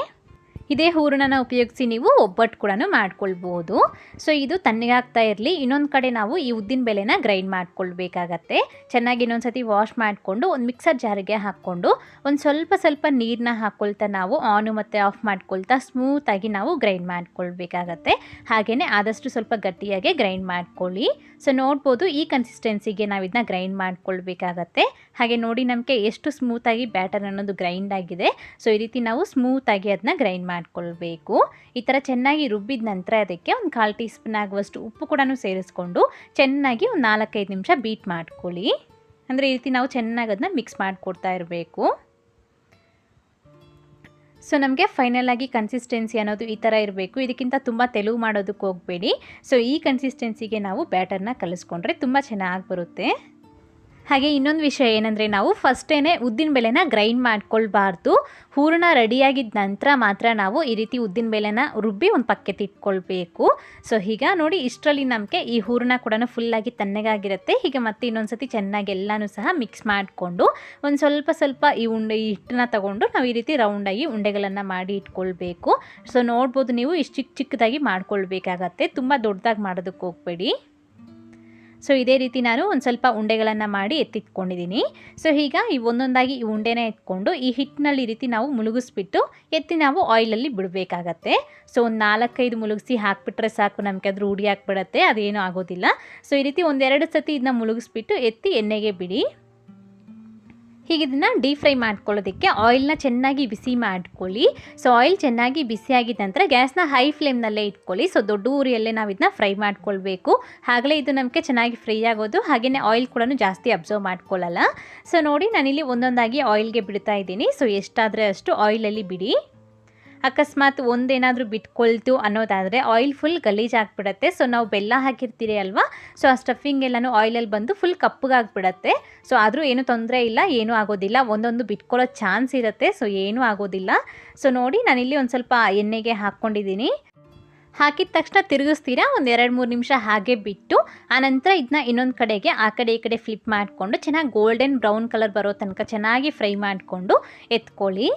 ಇದೇ ಹೂರಣನ ಉಪಯೋಗಿಸಿ ನೀವು ಒಬ್ಬಟ್ಟು ಕೂಡ ಮಾಡ್ಕೊಳ್ಬೋದು. ಸೊ ಇದು ತಣ್ಣಗಾಗ್ತಾ ಇರಲಿ. ಇನ್ನೊಂದು ಕಡೆ ನಾವು ಈ ಉದ್ದಿನ ಬೆಲೆನ ಗ್ರೈಂಡ್ ಮಾಡ್ಕೊಳ್ಬೇಕಾಗತ್ತೆ. ಚೆನ್ನಾಗಿ ಇನ್ನೊಂದು ಸತಿ ವಾಶ್ ಮಾಡಿಕೊಂಡು, ಒಂದು ಮಿಕ್ಸರ್ ಜಾರಿಗೆ ಹಾಕ್ಕೊಂಡು, ಒಂದು ಸ್ವಲ್ಪ ಸ್ವಲ್ಪ ನೀರನ್ನ ಹಾಕ್ಕೊಳ್ತಾ ನಾವು ಆನು ಮತ್ತು ಆಫ್ ಮಾಡ್ಕೊಳ್ತಾ ಸ್ಮೂತಾಗಿ ನಾವು ಗ್ರೈಂಡ್ ಮಾಡ್ಕೊಳ್ಬೇಕಾಗತ್ತೆ. ಹಾಗೆಯೇ ಆದಷ್ಟು ಸ್ವಲ್ಪ ಗಟ್ಟಿಯಾಗಿ ಗ್ರೈಂಡ್ ಮಾಡ್ಕೊಳ್ಳಿ. ಸೊ ನೋಡ್ಬೋದು ಈ ಕನ್ಸಿಸ್ಟೆನ್ಸಿಗೆ ನಾವು ಇದನ್ನ ಗ್ರೈಂಡ್ ಮಾಡ್ಕೊಳ್ಬೇಕಾಗತ್ತೆ. ಹಾಗೆ ನೋಡಿ ನಮಗೆ ಎಷ್ಟು ಸ್ಮೂತಾಗಿ ಬ್ಯಾಟರ್ ಅನ್ನೋದು ಗ್ರೈಂಡ್ ಆಗಿದೆ. ಸೊ ಈ ರೀತಿ ನಾವು ಸ್ಮೂತಾಗಿ ಅದನ್ನ ಗ್ರೈಂಡ್ ಮಾಡ್ಕೊಳ್ಬೇಕು. ಈ ಥರ ಚೆನ್ನಾಗಿ ರುಬ್ಬಿದ ನಂತರ ಅದಕ್ಕೆ ಒಂದು ಕಾಲು ಟೀ ಸ್ಪೂನ್ ಆಗುವಷ್ಟು ಉಪ್ಪು ಕೂಡ ಸೇರಿಸ್ಕೊಂಡು ಚೆನ್ನಾಗಿ ಒಂದು ನಾಲ್ಕೈದು ನಿಮಿಷ ಬೀಟ್ ಮಾಡ್ಕೊಳ್ಳಿ. ಅಂದರೆ ಈ ರೀತಿ ನಾವು ಚೆನ್ನಾಗಿ ಅದನ್ನ ಮಿಕ್ಸ್ ಮಾಡಿಕೊಡ್ತಾ ಇರಬೇಕು. ಸೊ ನಮಗೆ ಫೈನಲ್ ಆಗಿ ಕನ್ಸಿಸ್ಟೆನ್ಸಿ ಅನ್ನೋದು ಈ ಥರ ಇರಬೇಕು. ಇದಕ್ಕಿಂತ ತುಂಬ ತೆಲುಗು ಮಾಡೋದಕ್ಕೆ ಹೋಗಬೇಡಿ. ಸೊ ಈ ಕನ್ಸಿಸ್ಟೆನ್ಸಿಗೆ ನಾವು ಬ್ಯಾಟರ್ನ ಕಲಿಸ್ಕೊಂಡ್ರೆ ತುಂಬ ಚೆನ್ನಾಗಿ ಬರುತ್ತೆ. ಹಾಗೆ ಇನ್ನೊಂದು ವಿಷಯ ಏನಂದರೆ ನಾವು ಫಸ್ಟೇ ಉದ್ದಿನ ಬೇಳೆನ ಗ್ರೈಂಡ್ ಮಾಡ್ಕೊಳ್ಬಾರ್ದು. ಹೂರಣ ರೆಡಿಯಾಗಿದ್ದ ನಂತರ ಮಾತ್ರ ನಾವು ಈ ರೀತಿ ಉದ್ದಿನ ಬೇಳೆನ ರುಬ್ಬಿ ಒಂದು ಪಕ್ಕಕ್ಕೆ ಇಟ್ಕೊಳ್ಬೇಕು. ಸೊ ಈಗ ನೋಡಿ ಇಷ್ಟರಲ್ಲಿ ನಮಗೆ ಈ ಹೂರಣ ಕೂಡ ಫುಲ್ಲಾಗಿ ತಣ್ಣಗಾಗಿರುತ್ತೆ. ಹೀಗೆ ಮತ್ತೆ ಇನ್ನೊಂದು ಸತಿ ಚೆನ್ನಾಗಿ ಎಲ್ಲನೂ ಸಹ ಮಿಕ್ಸ್ ಮಾಡಿಕೊಂಡು ಒಂದು ಸ್ವಲ್ಪ ಸ್ವಲ್ಪ ಈ ಉಂಡೆ, ಈ ಹಿಟ್ಟನ್ನ ತಗೊಂಡು ನಾವು ಈ ರೀತಿ ರೌಂಡಾಗಿ ಉಂಡೆಗಳನ್ನು ಮಾಡಿ ಇಟ್ಕೊಳ್ಬೇಕು. ಸೊ ನೋಡ್ಬೋದು ನೀವು ಇಷ್ಟು ಚಿಕ್ಕ ಚಿಕ್ಕದಾಗಿ ಮಾಡ್ಕೊಳ್ಬೇಕಾಗತ್ತೆ. ತುಂಬ ದೊಡ್ಡದಾಗಿ ಮಾಡೋದಕ್ಕೆ ಹೋಗಬೇಡಿ. ಸೊ ಇದೇ ರೀತಿ ನಾನು ಒಂದು ಸ್ವಲ್ಪ ಉಂಡೆಗಳನ್ನು ಮಾಡಿ ಎತ್ತಿಟ್ಕೊಂಡಿದ್ದೀನಿ ಸೊ ಈಗ ಈ ಒಂದೊಂದಾಗಿ ಈ ಉಂಡೆನ ಎತ್ಕೊಂಡು ಈ ಹಿಟ್ಟಿನಲ್ಲಿ ಈ ರೀತಿ ನಾವು ಮುಳುಗಿಸ್ಬಿಟ್ಟು ಎತ್ತಿ ನಾವು ಆಯಿಲಲ್ಲಿ ಬಿಡಬೇಕಾಗತ್ತೆ. ಸೊ ಒಂದು ನಾಲ್ಕೈದು ಮುಳುಗಿಸಿ ಹಾಕ್ಬಿಟ್ರೆ ಸಾಕು, ನಮಗೆ ಅದು ರೂಢಿ ಹಾಕ್ಬಿಡತ್ತೆ ಅದೇನೂ ಆಗೋದಿಲ್ಲ. ಸೊ ಈ ರೀತಿ ಒಂದೆರಡು ಸತಿ ಇದನ್ನ ಮುಳುಗಿಸ್ಬಿಟ್ಟು ಎತ್ತಿ ಎಣ್ಣೆಗೆ ಬಿಡಿ. ಹೀಗೆ ಇದನ್ನು ಡೀಪ್ ಫ್ರೈ ಮಾಡ್ಕೊಳ್ಳೋದಕ್ಕೆ ಆಯಿಲ್ನ ಚೆನ್ನಾಗಿ ಬಿಸಿ ಮಾಡ್ಕೊಳ್ಳಿ. ಸೊ ಆಯಿಲ್ ಚೆನ್ನಾಗಿ ಬಿಸಿ ಆಗಿದ ನಂತರ ಗ್ಯಾಸ್ನ ಹೈ ಫ್ಲೇಮ್ನಲ್ಲೇ ಇಟ್ಕೊಳ್ಳಿ. ಸೊ ದೊಡ್ಡ ಊರಿಯಲ್ಲೇ ನಾವು ಇದನ್ನ ಫ್ರೈ ಮಾಡ್ಕೊಳ್ಬೇಕು. ಹಾಗಲೇ ಇದು ನಮಗೆ ಚೆನ್ನಾಗಿ ಫ್ರೈ ಆಗೋದು. ಹಾಗೆಯೇ ಆಯಿಲ್ ಕೂಡ ಜಾಸ್ತಿ ಅಬ್ಸರ್ವ್ ಮಾಡ್ಕೊಳ್ಳಲ್ಲ ಸೊ ನೋಡಿ ನಾನಿಲ್ಲಿ ಒಂದೊಂದಾಗಿ ಆಯಿಲ್ಗೆ ಬಿಡ್ತಾ ಇದ್ದೀನಿ. ಸೊ ಎಷ್ಟಾದರೆ ಅಷ್ಟು ಆಯಿಲಲ್ಲಿ ಬಿಡಿ. ಅಕಸ್ಮಾತ್ ಒಂದೇನಾದರೂ ಬಿಟ್ಕೊಳ್ತು ಅನ್ನೋದಾದರೆ ಆಯಿಲ್ ಫುಲ್ ಗಲೀಜಾಗ್ಬಿಡತ್ತೆ ಸೊ ನಾವು ಬೆಲ್ಲ ಹಾಕಿರ್ತೀರಿ ಅಲ್ವಾ? ಸೊ ಆ ಸ್ಟಫಿಂಗ್ ಎಲ್ಲನೂ ಆಯಿಲಲ್ಲಿ ಬಂದು ಫುಲ್ ಕಪ್ಪಗಾಗ್ಬಿಡತ್ತೆ ಸೊ ಆದರೂ ಏನೂ ತೊಂದರೆ ಇಲ್ಲ, ಏನೂ ಆಗೋದಿಲ್ಲ. ಒಂದೊಂದು ಬಿಟ್ಕೊಳ್ಳೋ ಚಾನ್ಸ್ ಇರುತ್ತೆ. ಸೊ ಏನೂ ಆಗೋದಿಲ್ಲ. ಸೊ ನೋಡಿ ನಾನಿಲ್ಲಿ ಒಂದು ಸ್ವಲ್ಪ ಎಣ್ಣೆಗೆ ಹಾಕ್ಕೊಂಡಿದ್ದೀನಿ. ಹಾಕಿದ ತಕ್ಷಣ ತಿರುಗಿಸ್ತೀರಾ? ಒಂದು ಎರಡು ಮೂರು ನಿಮಿಷ ಹಾಗೆ ಬಿಟ್ಟು ಆನಂತರ ಇದನ್ನ ಇನ್ನೊಂದು ಕಡೆಗೆ, ಆ ಕಡೆ ಈ ಕಡೆ ಫ್ಲಿಪ್ ಮಾಡಿಕೊಂಡು, ಚೆನ್ನಾಗಿ ಗೋಲ್ಡನ್ ಬ್ರೌನ್ ಕಲರ್ ಬರೋ ತನಕ ಚೆನ್ನಾಗಿ ಫ್ರೈ ಮಾಡಿಕೊಂಡು ಎತ್ಕೊಳ್ಳಿ.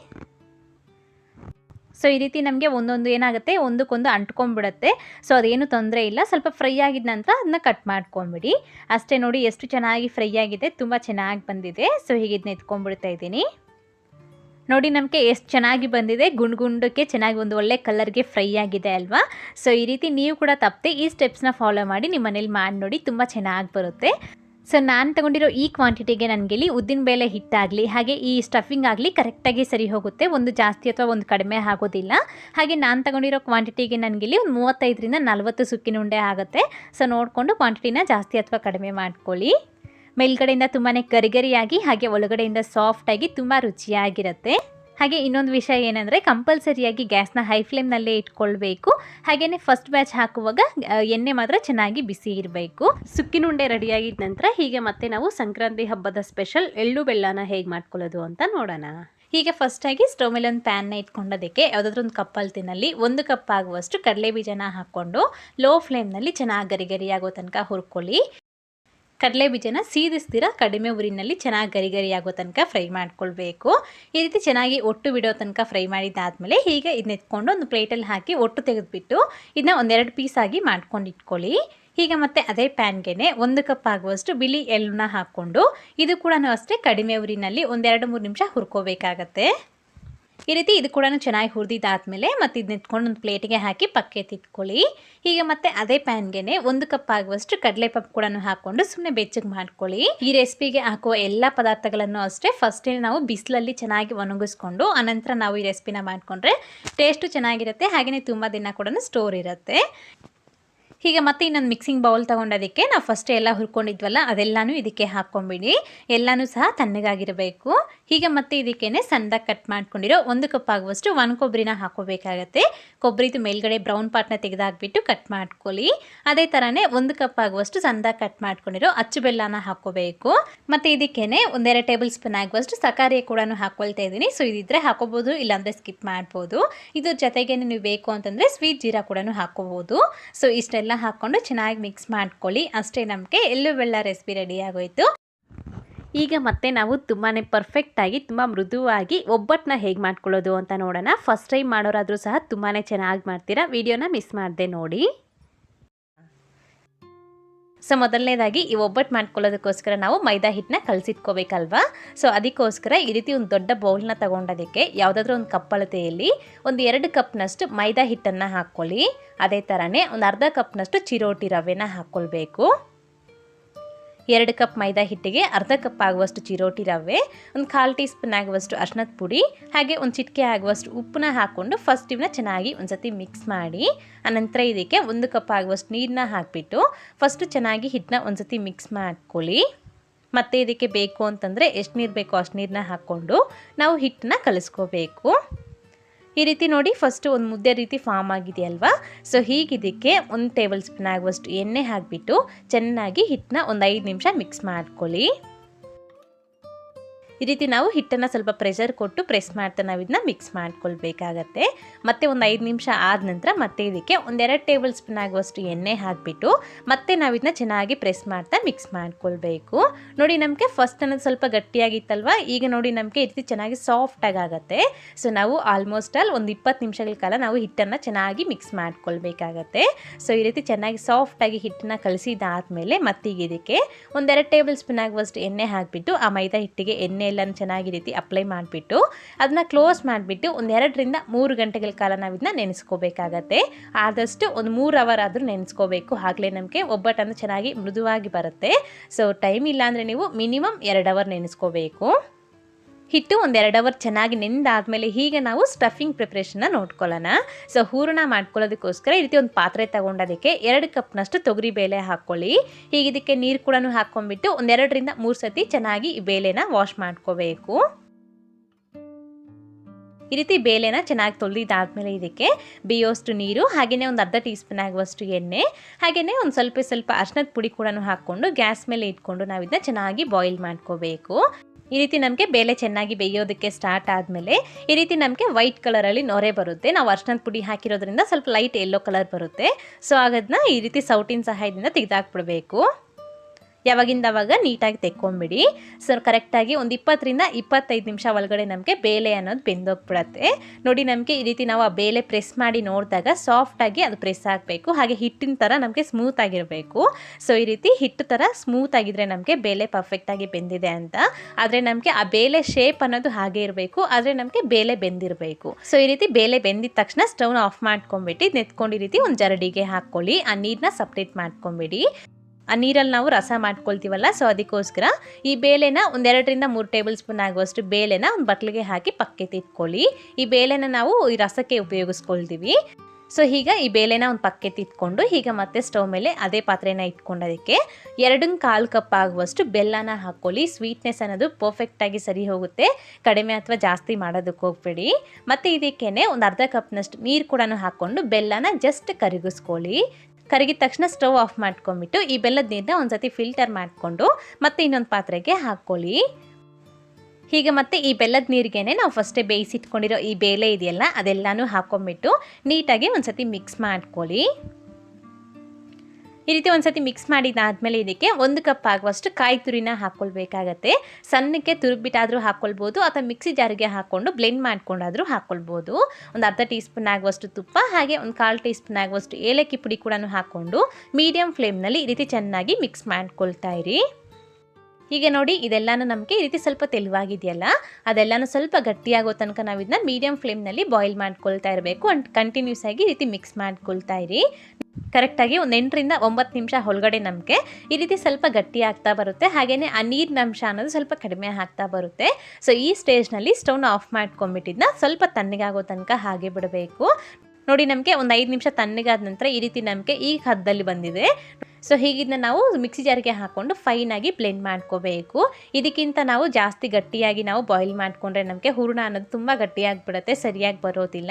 ಸೊ ಈ ರೀತಿ ನಮಗೆ ಒಂದೊಂದು ಏನಾಗುತ್ತೆ? ಒಂದಕ್ಕೊಂದು ಅಂಟ್ಕೊಂಡ್ಬಿಡುತ್ತೆ. ಸೊ ಅದೇನು ತೊಂದರೆ ಇಲ್ಲ. ಸ್ವಲ್ಪ ಫ್ರೈ ಆಗಿದ ನಂತರ ಅದನ್ನ ಕಟ್ ಮಾಡ್ಕೊಂಬಿಡಿ. ಅಷ್ಟೇ ನೋಡಿ ಎಷ್ಟು ಚೆನ್ನಾಗಿ ಫ್ರೈ ಆಗಿದೆ. ತುಂಬ ಚೆನ್ನಾಗಿ ಬಂದಿದೆ. ಸೊ ಹೀಗೆ ಇದನ್ನ ಎತ್ಕೊಂಡ್ಬಿಡ್ತಾ ಇದ್ದೀನಿ. ನೋಡಿ ನಮಗೆ ಎಷ್ಟು ಚೆನ್ನಾಗಿ ಬಂದಿದೆ. ಗುಂಡು ಗುಂಡಕ್ಕೆ ಚೆನ್ನಾಗಿ ಒಂದು ಒಳ್ಳೆ ಕಲರ್ಗೆ ಫ್ರೈ ಆಗಿದೆ ಅಲ್ವಾ? ಸೊ ಈ ರೀತಿ ನೀವು ಕೂಡ ತಪ್ಪದೆ ಈ ಸ್ಟೆಪ್ಸ್ನ ಫಾಲೋ ಮಾಡಿ ನಿಮ್ಮ ಮನೇಲಿ ಮಾಡಿ ನೋಡಿ ತುಂಬ ಚೆನ್ನಾಗಿ ಬರುತ್ತೆ. ಸೊ ನಾನು ತಗೊಂಡಿರೋ ಈ ಕ್ವಾಂಟಿಟಿಗೆ ನನಗೆ ಇಲ್ಲಿ ಉದ್ದಿನಬೇಳೆ ಹಿಟ್ಟಾಗಲಿ, ಹಾಗೆ ಈ ಸ್ಟಫಿಂಗ್ ಆಗಲಿ ಕರೆಕ್ಟಾಗಿ ಸರಿ ಹೋಗುತ್ತೆ. ಒಂದು ಜಾಸ್ತಿ ಅಥವಾ ಒಂದು ಕಡಿಮೆ ಆಗೋದಿಲ್ಲ. ಹಾಗೆ ನಾನು ತಗೊಂಡಿರೋ ಕ್ವಾಂಟಿಟಿಗೆ ನನಗೆ ಇಲ್ಲಿ ಒಂದು ಮೂವತ್ತೈದರಿಂದ ನಲ್ವತ್ತು ಸುಕ್ಕಿನ ಉಂಡೆ ಆಗುತ್ತೆ. ಸೊ ನೋಡಿಕೊಂಡು ಕ್ವಾಂಟಿಟಿನ ಜಾಸ್ತಿ ಅಥವಾ ಕಡಿಮೆ ಮಾಡ್ಕೊಳ್ಳಿ. ಮೇಲ್ಗಡೆಯಿಂದ ತುಂಬಾ ಗರಿಗರಿಯಾಗಿ, ಹಾಗೆ ಒಳಗಡೆಯಿಂದ ಸಾಫ್ಟಾಗಿ ತುಂಬ ರುಚಿಯಾಗಿರುತ್ತೆ. ಹಾಗೆ ಇನ್ನೊಂದು ವಿಷಯ ಏನಂದರೆ ಕಂಪಲ್ಸರಿಯಾಗಿ ಗ್ಯಾಸ್ನ ಹೈ ಫ್ಲೇಮ್ನಲ್ಲೇ ಇಟ್ಕೊಳ್ಬೇಕು. ಹಾಗೆಯೇ ಫಸ್ಟ್ ಬ್ಯಾಚ್ ಹಾಕುವಾಗ ಎಣ್ಣೆ ಮಾತ್ರ ಚೆನ್ನಾಗಿ ಬಿಸಿ ಇರಬೇಕು. ಸುಕ್ಕಿನುಂಡೆ ರೆಡಿಯಾಗಿದ್ದ ನಂತರ ಹೀಗೆ ಮತ್ತೆ ನಾವು ಸಂಕ್ರಾಂತಿ ಹಬ್ಬದ ಸ್ಪೆಷಲ್ ಎಳ್ಳು ಬೆಲ್ಲನ ಹೇಗೆ ಮಾಡ್ಕೊಳ್ಳೋದು ಅಂತ ನೋಡೋಣ. ಹೀಗೆ ಫಸ್ಟಾಗಿ ಸ್ಟವ್ ಮೇಲೆ ಒಂದು ಪ್ಯಾನ್ನ ಇಟ್ಕೊಂಡೋದಕ್ಕೆ ಯಾವುದಾದ್ರೂ ಒಂದು ಕಪ್ಪಲ್ತಿನಲ್ಲಿ ಒಂದು ಕಪ್ ಆಗುವಷ್ಟು ಕಡಲೆ ಬೀಜನ ಹಾಕ್ಕೊಂಡು ಲೋ ಫ್ಲೇಮ್ನಲ್ಲಿ ಚೆನ್ನಾಗಿ ಗರಿಗರಿಯಾಗೋ ಗರಿ ತನಕ ಹುರ್ಕೊಳ್ಳಿ. ಕಡಲೆ ಬೀಜನ ಸೀದಿಸ್ದಿರ ಕಡಿಮೆ ಉರಿನಲ್ಲಿ ಚೆನ್ನಾಗಿ ಗರಿ ಆಗೋ ತನಕ ಫ್ರೈ ಮಾಡ್ಕೊಳ್ಬೇಕು. ಈ ರೀತಿ ಚೆನ್ನಾಗಿ ಒಟ್ಟು ಬಿಡೋ ತನಕ ಫ್ರೈ ಮಾಡಿದ್ದಾದಮೇಲೆ ಹೀಗೆ ಇದನ್ನ ಎತ್ಕೊಂಡು ಒಂದು ಪ್ಲೇಟಲ್ಲಿ ಹಾಕಿ ಒಟ್ಟು ತೆಗೆದುಬಿಟ್ಟು ಇದನ್ನ ಒಂದೆರಡು ಪೀಸ್ ಆಗಿ ಮಾಡ್ಕೊಂಡು ಇಟ್ಕೊಳ್ಳಿ. ಈಗ ಮತ್ತೆ ಅದೇ ಪ್ಯಾನ್ಗೆ ಒಂದು ಕಪ್ ಆಗುವಷ್ಟು ಬಿಳಿ ಎಳ್ಳನ್ನ ಹಾಕ್ಕೊಂಡು ಇದು ಕೂಡ ಅಷ್ಟೇ ಕಡಿಮೆ ಉರಿನಲ್ಲಿ ಒಂದೆರಡು ಮೂರು ನಿಮಿಷ ಹುರ್ಕೋಬೇಕಾಗತ್ತೆ. ಈ ರೀತಿ ಇದು ಕೂಡ ಚೆನ್ನಾಗಿ ಹುರಿದಿದ್ದಾದ್ಮೇಲೆ ಮತ್ತೆ ಇದನ್ನ ಎತ್ಕೊಂಡು ಒಂದು ಪ್ಲೇಟಿಗೆ ಹಾಕಿ ಪಕ್ಕೆ ತಿಟ್ಕೊಳ್ಳಿ ಹೀಗೆ ಮತ್ತೆ ಅದೇ ಪ್ಯಾನ್ಗೆ ಒಂದು ಕಪ್ ಆಗುವಷ್ಟು ಕಡಲೆ ಪಪ್ಪು ಕೂಡ ಹಾಕೊಂಡು ಸುಮ್ಮನೆ ಬೆಚ್ಚಗೆ ಮಾಡ್ಕೊಳ್ಳಿ. ಈ ರೆಸಿಪಿಗೆ ಹಾಕುವ ಎಲ್ಲ ಪದಾರ್ಥಗಳನ್ನು ಅಷ್ಟೇ ಫಸ್ಟೇ ನಾವು ಬಿಸಿಲಲ್ಲಿ ಚೆನ್ನಾಗಿ ಒಣಗಿಸ್ಕೊಂಡು ಅನಂತರ ನಾವು ಈ ರೆಸಿಪಿನ ಮಾಡಿಕೊಂಡ್ರೆ ಟೇಸ್ಟು ಚೆನ್ನಾಗಿರುತ್ತೆ ಹಾಗೆಯೇ ತುಂಬ ದಿನ ಕೂಡ ಸ್ಟೋರ್ ಇರುತ್ತೆ. ಹೀಗೆ ಮತ್ತೆ ಇನ್ನೊಂದು ಮಿಕ್ಸಿಂಗ್ ಬೌಲ್ ತೊಗೊಂಡೋದಕ್ಕೆ ನಾವು ಫಸ್ಟ್ ಎಲ್ಲ ಹುರ್ಕೊಂಡಿದ್ವಲ್ಲ, ಅದೆಲ್ಲನೂ ಇದಕ್ಕೆ ಹಾಕ್ಕೊಂಬಿಡಿ ಎಲ್ಲನೂ ಸಹ ತಣ್ಣಗಾಗಿರಬೇಕು. ಹೀಗೆ ಮತ್ತೆ ಇದಕ್ಕೇನೆ ಸಣ್ಣದಾಗಿ ಕಟ್ ಮಾಡ್ಕೊಂಡಿರೋ ಒಂದು ಕಪ್ ಆಗುವಷ್ಟು ಒನ್ ಕೊಬ್ಬರಿನ ಹಾಕೋಬೇಕಾಗತ್ತೆ. ಕೊಬ್ಬರಿದು ಮೇಲ್ಗಡೆ ಬ್ರೌನ್ ಪಾರ್ಟ್ನ ತೆಗೆದಾಕ್ಬಿಟ್ಟು ಕಟ್ ಮಾಡ್ಕೊಳ್ಳಿ. ಅದೇ ಥರನೇ ಒಂದು ಕಪ್ ಆಗುವಷ್ಟು ಸಣ್ಣದಾಗಿ ಕಟ್ ಮಾಡ್ಕೊಂಡಿರೋ ಅಚ್ಚು ಬೆಲ್ಲನ ಹಾಕೋಬೇಕು. ಮತ್ತು ಇದಕ್ಕೇನೆ ಒಂದೆರಡು ಟೇಬಲ್ ಸ್ಪೂನ್ ಆಗುವಷ್ಟು ಸಕಾರಿ ಕೂಡ ಹಾಕ್ಕೊಳ್ತಾ ಇದ್ದೀನಿ. ಸೊ ಇದಿದ್ರೆ ಹಾಕೋಬೋದು, ಇಲ್ಲಾಂದರೆ ಸ್ಕಿಪ್ ಮಾಡ್ಬೋದು. ಇದ್ರ ಜೊತೆಗೆ ನೀವು ಬೇಕು ಅಂತಂದರೆ ಸ್ವೀಟ್ ಜೀರಾ ಕೂಡ ಹಾಕೋಬೋದು. ಸೊ ಇಷ್ಟೆಲ್ಲ ಹಾಕ್ಕೊಂಡು ಚೆನ್ನಾಗಿ ಮಿಕ್ಸ್ ಮಾಡ್ಕೊಳ್ಳಿ. ಅಷ್ಟೇ ನಮಗೆ ಎಳ್ಳು ಬೆಳ್ಳ ರೆಸಿಪಿ ರೆಡಿ ಆಗೋಯ್ತು. ಈಗ ಮತ್ತೆ ನಾವು ತುಂಬಾ ಪರ್ಫೆಕ್ಟಾಗಿ ತುಂಬ ಮೃದುವಾಗಿ ಒಬ್ಬಟ್ಟನ್ನ ಹೇಗೆ ಮಾಡ್ಕೊಳ್ಳೋದು ಅಂತ ನೋಡೋಣ. ಫಸ್ಟ್ ಟೈಮ್ ಮಾಡೋರಾದರೂ ಸಹ ತುಂಬಾ ಚೆನ್ನಾಗಿ ಮಾಡ್ತೀರಾ. ವಿಡಿಯೋನ ಮಿಸ್ ಮಾಡದೆ ನೋಡಿ. ಸೊ ಮೊದಲನೇದಾಗಿ ಈ ಒಬ್ಬಟ್ಟು ಮಾಡ್ಕೊಳ್ಳೋದಕ್ಕೋಸ್ಕರ ನಾವು ಮೈದಾ ಹಿಟ್ಟನ್ನ ಕಲಸಿಟ್ಕೋಬೇಕಲ್ವಾ? ಸೊ ಅದಕ್ಕೋಸ್ಕರ ಈ ರೀತಿ ಒಂದು ದೊಡ್ಡ ಬೌಲ್ನ ತಗೊಂಡೋದಕ್ಕೆ ಯಾವುದಾದ್ರೂ ಒಂದು ಕಪ್ ಅಳತೆಯಲ್ಲಿ ಒಂದು ಎರಡು ಕಪ್ನಷ್ಟು ಮೈದಾ ಹಿಟ್ಟನ್ನು ಹಾಕ್ಕೊಳ್ಳಿ. ಅದೇ ಥರನೇ ಒಂದು ಅರ್ಧ ಕಪ್ನಷ್ಟು ಚಿರೋಟಿ ರವೆನ ಹಾಕ್ಕೊಳ್ಬೇಕು. ಎರಡು ಕಪ್ ಮೈದಾ ಹಿಟ್ಟಿಗೆ ಅರ್ಧ ಕಪ್ ಆಗುವಷ್ಟು ಚಿರೋಟಿ ರವೆ, ಒಂದು ಕಾಲು ಟೀ ಸ್ಪೂನ್ ಆಗುವಷ್ಟು ಅರ್ಶನದ ಪುಡಿ, ಹಾಗೆ ಒಂದು ಚಿಟಿಕೆ ಆಗುವಷ್ಟು ಉಪ್ಪನ್ನ ಹಾಕ್ಕೊಂಡು ಫಸ್ಟ್ ಇವನ್ನ ಚೆನ್ನಾಗಿ ಒಂದ್ಸತಿ ಮಿಕ್ಸ್ ಮಾಡಿ, ಆನಂತರ ಇದಕ್ಕೆ ಒಂದು ಕಪ್ ಆಗುವಷ್ಟು ನೀರನ್ನ ಹಾಕಿಬಿಟ್ಟು ಫಸ್ಟು ಚೆನ್ನಾಗಿ ಹಿಟ್ಟನ್ನ ಒಂದ್ಸತಿ ಮಿಕ್ಸ್ ಮಾಡ್ಕೊಳ್ಳಿ. ಮತ್ತು ಇದಕ್ಕೆ ಬೇಕು ಅಂತಂದರೆ ಎಷ್ಟು ನೀರು ಬೇಕೋ ಅಷ್ಟು ನೀರನ್ನ ಹಾಕ್ಕೊಂಡು ನಾವು ಹಿಟ್ಟನ್ನ ಕಲಿಸ್ಕೋಬೇಕು. ಈ ರೀತಿ ನೋಡಿ ಫಸ್ಟು ಒಂದು ಮುದ್ದೆ ರೀತಿ ಫಾರ್ಮ್ ಆಗಿದೆಯಲ್ವಾ? ಸೊ ಹೀಗಿದ್ದಕ್ಕೆ ಒಂದು ಟೇಬಲ್ ಸ್ಪೂನ್ ಆಗುವಷ್ಟು ಎಣ್ಣೆ ಹಾಕಿಬಿಟ್ಟು ಚೆನ್ನಾಗಿ ಹಿಟ್ಟನ್ನ ಒಂದು ಐದು ನಿಮಿಷ ಮಿಕ್ಸ್ ಮಾಡ್ಕೊಳ್ಳಿ. ಈ ರೀತಿ ನಾವು ಹಿಟ್ಟನ್ನು ಸ್ವಲ್ಪ ಪ್ರೆಷರ್ ಕೊಟ್ಟು ಪ್ರೆಸ್ ಮಾಡ್ತಾ ನಾವು ಇದನ್ನ ಮಿಕ್ಸ್ ಮಾಡ್ಕೊಳ್ಬೇಕಾಗತ್ತೆ. ಮತ್ತೆ ಒಂದು ಐದು ನಿಮಿಷ ಆದ ನಂತರ ಮತ್ತೆ ಇದಕ್ಕೆ ಒಂದೆರಡು ಟೇಬಲ್ ಸ್ಪೂನ್ ಆಗುವಷ್ಟು ಎಣ್ಣೆ ಹಾಕಿಬಿಟ್ಟು ಮತ್ತೆ ನಾವು ಇದನ್ನ ಚೆನ್ನಾಗಿ ಪ್ರೆಸ್ ಮಾಡ್ತಾ ಮಿಕ್ಸ್ ಮಾಡ್ಕೊಳ್ಬೇಕು. ನೋಡಿ ನಮಗೆ ಫಸ್ಟ್ ಅನ್ನೋದು ಸ್ವಲ್ಪ ಗಟ್ಟಿಯಾಗಿತ್ತಲ್ವ? ಈಗ ನೋಡಿ ನಮಗೆ ಈ ರೀತಿ ಚೆನ್ನಾಗಿ ಸಾಫ್ಟಾಗಿ ಆಗುತ್ತೆ ಸೊ ನಾವು ಆಲ್ಮೋಸ್ಟ್ ಆಲ್ ಒಂದು ಇಪ್ಪತ್ತು ನಿಮಿಷಗಳ ಕಾಲ ನಾವು ಹಿಟ್ಟನ್ನು ಚೆನ್ನಾಗಿ ಮಿಕ್ಸ್ ಮಾಡ್ಕೊಳ್ಬೇಕಾಗತ್ತೆ. ಸೊ ಈ ರೀತಿ ಚೆನ್ನಾಗಿ ಸಾಫ್ಟಾಗಿ ಹಿಟ್ಟನ್ನ ಕಲಿಸಿದಾದ್ಮೇಲೆ ಮತ್ತೀಗ ಇದಕ್ಕೆ ಒಂದೆರಡು ಟೇಬಲ್ ಸ್ಪೂನ್ ಆಗುವಷ್ಟು ಎಣ್ಣೆ ಹಾಕಿಬಿಟ್ಟು ಆ ಮೈದಾ ಹಿಟ್ಟಿಗೆ ಎಣ್ಣೆ ಎಲ್ಲ ಚೆನ್ನಾಗಿ ರೀತಿ ಅಪ್ಲೈ ಮಾಡಿಬಿಟ್ಟು ಅದನ್ನ ಕ್ಲೋಸ್ ಮಾಡಿಬಿಟ್ಟು ಒಂದೆರಡರಿಂದ ಮೂರು ಗಂಟೆಗಳ ಕಾಲ ನಾವು ಇದನ್ನ ನೆನೆಸ್ಕೋಬೇಕಾಗತ್ತೆ. ಆದಷ್ಟು ಒಂದು ಮೂರು ಅವರ್ ಆದರೂ ನೆನೆಸ್ಕೋಬೇಕು. ಆಗಲೇ ನಮಗೆ ಒಬ್ಬಟ್ಟನ್ನು ಚೆನ್ನಾಗಿ ಮೃದುವಾಗಿ ಬರುತ್ತೆ. ಸೊ ಟೈಮ್ ಇಲ್ಲಾಂದರೆ ನೀವು ಮಿನಿಮಮ್ ಎರಡು ಅವರ್ ನೆನೆಸ್ಕೋಬೇಕು. ಹಿಟ್ಟು ಒಂದೆರಡು ಅವರ್ ಚೆನ್ನಾಗಿ ನೆಂದಾದಮೇಲೆ ಹೀಗೆ ನಾವು ಸ್ಟಫಿಂಗ್ ಪ್ರಿಪ್ರೇಷನ್ನ ನೋಡ್ಕೊಳ್ಳೋಣ. ಸೊ ಹೂರಣ ಮಾಡ್ಕೊಳ್ಳೋದಕ್ಕೋಸ್ಕರ ಈ ರೀತಿ ಒಂದು ಪಾತ್ರೆ ತೊಗೊಂಡೋದಕ್ಕೆ ಎರಡು ಕಪ್ನಷ್ಟು ತೊಗರಿ ಬೇಳೆ ಹಾಕ್ಕೊಳ್ಳಿ. ಹೀಗೆ ಇದಕ್ಕೆ ನೀರು ಕೂಡ ಹಾಕ್ಕೊಂಡ್ಬಿಟ್ಟು ಒಂದೆರಡರಿಂದ ಮೂರು ಸತಿ ಚೆನ್ನಾಗಿ ಈ ಬೇಳೆನ ವಾಶ್ ಮಾಡ್ಕೋಬೇಕು. ಈ ರೀತಿ ಬೇಳೆನ ಚೆನ್ನಾಗಿ ತೊಳೆದಿದ್ದಾದ್ಮೇಲೆ ಇದಕ್ಕೆ ಬೇಯೋಷ್ಟು ನೀರು ಹಾಗೆಯೇ ಒಂದು ಅರ್ಧ ಟೀ ಸ್ಪೂನ್ ಆಗುವಷ್ಟು ಎಣ್ಣೆ ಹಾಗೆಯೇ ಒಂದು ಸ್ವಲ್ಪ ಸ್ವಲ್ಪ ಅರ್ಶನದ ಪುಡಿ ಕೂಡ ಹಾಕ್ಕೊಂಡು ಗ್ಯಾಸ್ ಮೇಲೆ ಇಟ್ಕೊಂಡು ನಾವು ಚೆನ್ನಾಗಿ ಬಾಯ್ಲ್ ಮಾಡ್ಕೋಬೇಕು. ಈ ರೀತಿ ನಮಗೆ ಬೇಲೆ ಚೆನ್ನಾಗಿ ಬೇಯೋದಕ್ಕೆ ಸ್ಟಾರ್ಟ್ ಆದಮೇಲೆ ಈ ರೀತಿ ನಮಗೆ ವೈಟ್ ಕಲರಲ್ಲಿ ನೊರೆ ಬರುತ್ತೆ. ನಾವು ಅರ್ಶನದ ಪುಡಿ ಹಾಕಿರೋದ್ರಿಂದ ಸ್ವಲ್ಪ ಲೈಟ್ ಯೆಲ್ಲೋ ಕಲರ್ ಬರುತ್ತೆ. ಸೊ ಅದನ್ನ ಈ ರೀತಿ ಸೌಟಿನ ಸಹಾಯದಿಂದ ತೆಗೆದಾಕ್ಬಿಡ್ಬೇಕು. ಯಾವಾಗಿಂದ ಅವಾಗ ನೀಟಾಗಿ ತೆಕ್ಕೊಂಬಿಡಿ. ಸೊ ಕರೆಕ್ಟಾಗಿ ಒಂದು ಇಪ್ಪತ್ತರಿಂದ ಇಪ್ಪತ್ತೈದು ನಿಮಿಷ ಒಳಗಡೆ ನಮಗೆ ಬೇಳೆ ಅನ್ನೋದು ಬೆಂದೋಗ್ಬಿಡತ್ತೆ. ನೋಡಿ ನಮಗೆ ಈ ರೀತಿ ನಾವು ಆ ಬೇಳೆ ಪ್ರೆಸ್ ಮಾಡಿ ನೋಡಿದಾಗ ಸಾಫ್ಟಾಗಿ ಅದು ಪ್ರೆಸ್ ಆಗಬೇಕು. ಹಾಗೆ ಹಿಟ್ಟಿನ ಥರ ನಮಗೆ ಸ್ಮೂತ್ ಆಗಿರಬೇಕು. ಸೊ ಈ ರೀತಿ ಹಿಟ್ಟು ಥರ ಸ್ಮೂತ್ ಆಗಿದ್ರೆ ನಮಗೆ ಬೇಳೆ ಪರ್ಫೆಕ್ಟಾಗಿ ಬೆಂದಿದೆ ಅಂತ. ಆದರೆ ನಮಗೆ ಆ ಬೇಳೆ ಶೇಪ್ ಅನ್ನೋದು ಹಾಗೆ ಇರಬೇಕು. ಆದರೆ ನಮಗೆ ಬೇಳೆ ಬೆಂದಿರಬೇಕು. ಸೊ ಈ ರೀತಿ ಬೇಳೆ ಬೆಂದಿದ ತಕ್ಷಣ ಸ್ಟೌನ್ ಆಫ್ ಮಾಡ್ಕೊಂಬಿಟ್ಟು ನೆತ್ಕೊಂಡು ಈ ರೀತಿ ಒಂದು ಜರಡಿಗೆ ಹಾಕ್ಕೊಳ್ಳಿ. ಆ ನೀರನ್ನ ಸಪ್ರೇಟ್ ಮಾಡ್ಕೊಂಬಿಡಿ. ಆ ನೀರಲ್ಲಿ ನಾವು ರಸ ಮಾಡ್ಕೊಳ್ತೀವಲ್ಲ ಸೊ ಅದಕ್ಕೋಸ್ಕರ ಈ ಬೇಳೆನ ಒಂದೆರಡರಿಂದ ಮೂರು ಟೇಬಲ್ ಸ್ಪೂನ್ ಆಗುವಷ್ಟು ಬೇಳೆನ ಒಂದು ಬಟ್ಲಿಗೆ ಹಾಕಿ ಪಕ್ಕಕ್ಕೆ ಇಟ್ಕೊಳ್ಳಿ. ಈ ಬೇಳೆನ ನಾವು ಈ ರಸಕ್ಕೆ ಉಪಯೋಗಿಸ್ಕೊಳ್ತೀವಿ. ಸೊ ಈಗ ಈ ಬೇಳೆನ ಒಂದು ಪಕ್ಕೆ ತಿತ್ಕೊಂಡು ಈಗ ಮತ್ತೆ ಸ್ಟವ್ ಮೇಲೆ ಅದೇ ಪಾತ್ರೆನ ಇಟ್ಕೊಂಡೋದಕ್ಕೆ ಎರಡನ್ನ ಕಾಲು ಕಪ್ ಆಗುವಷ್ಟು ಬೆಲ್ಲನ ಹಾಕ್ಕೊಳ್ಳಿ. ಸ್ವೀಟ್ನೆಸ್ ಅನ್ನೋದು ಪರ್ಫೆಕ್ಟಾಗಿ ಸರಿ ಹೋಗುತ್ತೆ. ಕಡಿಮೆ ಅಥವಾ ಜಾಸ್ತಿ ಮಾಡೋದಕ್ಕೆ ಹೋಗ್ಬೇಡಿ. ಮತ್ತು ಇದಕ್ಕೇನೆ ಒಂದು ಅರ್ಧ ಕಪ್ನಷ್ಟು ನೀರು ಕೂಡ ಹಾಕ್ಕೊಂಡು ಬೆಲ್ಲನ ಜಸ್ಟ್ ಕರಗಿಸ್ಕೊಳ್ಳಿ. ಕರಗಿದ ತಕ್ಷಣ ಸ್ಟವ್ ಆಫ್ ಮಾಡ್ಕೊಂಡ್ಬಿಟ್ಟು ಈ ಬೆಲ್ಲದ ನೀರನ್ನ ಒಂದ್ಸತಿ ಫಿಲ್ಟರ್ ಮಾಡಿಕೊಂಡು ಮತ್ತೆ ಇನ್ನೊಂದು ಪಾತ್ರೆಗೆ ಹಾಕ್ಕೊಳ್ಳಿ ಹೀಗೆ ಮತ್ತೆ ಈ ಬೆಲ್ಲದ ನೀರಿಗೆನೆ ನಾವು ಫಸ್ಟೇ ಬೇಯಿಸಿಟ್ಕೊಂಡಿರೋ ಈ ಬೇಲೆ ಇದೆಯಲ್ಲ ಅದೆಲ್ಲನೂ ಹಾಕೊಂಡ್ಬಿಟ್ಟು ನೀಟಾಗಿ ಒಂದ್ಸತಿ ಮಿಕ್ಸ್ ಮಾಡ್ಕೊಳ್ಳಿ. ಈ ರೀತಿ ಒಂದ್ಸತಿ ಮಿಕ್ಸ್ ಮಾಡಿದಾದ್ಮೇಲೆ ಇದಕ್ಕೆ ಒಂದು ಕಪ್ ಆಗುವಷ್ಟು ಕಾಯಿ ತುರಿನ ಹಾಕ್ಕೊಳ್ಬೇಕಾಗತ್ತೆ ಸಣ್ಣಕ್ಕೆ ತುರುಗ್ಬಿಟ್ಟಾದರೂ ಹಾಕ್ಕೊಳ್ಬೋದು ಅಥವಾ ಮಿಕ್ಸಿ ಜಾರಿಗೆ ಹಾಕ್ಕೊಂಡು ಬ್ಲೆಂಡ್ ಮಾಡ್ಕೊಂಡಾದರೂ ಹಾಕ್ಕೊಳ್ಬೋದು ಒಂದು ಅರ್ಧ ಟೀ ಸ್ಪೂನ್ ಆಗುವಷ್ಟು ತುಪ್ಪ, ಹಾಗೆ ಒಂದು ಕಾಲು ಟೀ ಸ್ಪೂನ್ ಆಗುವಷ್ಟು ಏಲಕ್ಕಿ ಪುಡಿ ಕೂಡ ಹಾಕ್ಕೊಂಡು ಮೀಡಿಯಂ ಫ್ಲೇಮ್ನಲ್ಲಿ ಈ ರೀತಿ ಚೆನ್ನಾಗಿ ಮಿಕ್ಸ್ ಮಾಡ್ಕೊಳ್ತಾ ಇರಿ. ಹೀಗೆ ನೋಡಿ ಇದೆಲ್ಲನೂ ನಮಗೆ ಈ ರೀತಿ ಸ್ವಲ್ಪ ತೆಳುವಾಗಿದೆಯಲ್ಲ? ಅದೆಲ್ಲನೂ ಸ್ವಲ್ಪ ಗಟ್ಟಿಯಾಗೋ ತನಕ ನಾವು ಇದನ್ನ ಮೀಡಿಯಂ ಫ್ಲೇಮ್ನಲ್ಲಿ ಬಾಯ್ಲ್ ಮಾಡ್ಕೊಳ್ತಾ ಇರಬೇಕು. ಅಂಡ್ ಕಂಟಿನ್ಯೂಸ್ ಆಗಿ ಈ ರೀತಿ ಮಿಕ್ಸ್ ಮಾಡ್ಕೊಳ್ತಾ ಇರಿ. ಕರೆಕ್ಟಾಗಿ ಒಂದು ಎಂಟರಿಂದ ಒಂಬತ್ತು ನಿಮಿಷ ಒಳಗಡೆ ನಮಗೆ ಈ ರೀತಿ ಸ್ವಲ್ಪ ಗಟ್ಟಿ ಆಗ್ತಾ ಬರುತ್ತೆ. ಹಾಗೆಯೇ ಆ ನೀರಿನ ಅಂಶ ಅನ್ನೋದು ಸ್ವಲ್ಪ ಕಡಿಮೆ ಆಗ್ತಾ ಬರುತ್ತೆ. ಸೊ ಈ ಸ್ಟೇಜ್ನಲ್ಲಿ ಸ್ಟವ್ನ ಆಫ್ ಮಾಡ್ಕೊಂಡ್ಬಿಟ್ಟಿದ್ನ ಸ್ವಲ್ಪ ತಣ್ಣಗಾಗೋ ತನಕ ಹಾಗೆ ಬಿಡಬೇಕು. ನೋಡಿ ನಮಗೆ ಒಂದು ಐದು ನಿಮಿಷ ತಣ್ಣಗಾದ ನಂತರ ಈ ರೀತಿ ನಮಗೆ ಈ ಹದ್ದಲ್ಲಿ ಬಂದಿದೆ. ಸೊ ಹೀಗಿದ್ನ ನಾವು ಮಿಕ್ಸಿ ಜಾರಿಗೆ ಹಾಕ್ಕೊಂಡು ಫೈನಾಗಿ ಬ್ಲೆಂಡ್ ಮಾಡ್ಕೋಬೇಕು. ಇದಕ್ಕಿಂತ ನಾವು ಜಾಸ್ತಿ ಗಟ್ಟಿಯಾಗಿ ನಾವು ಬಾಯ್ಲ್ ಮಾಡಿಕೊಂಡ್ರೆ ನಮಗೆ ಹೂರಣ ಅನ್ನೋದು ತುಂಬ ಗಟ್ಟಿಯಾಗಿಬಿಡುತ್ತೆ, ಸರಿಯಾಗಿ ಬರೋದಿಲ್ಲ.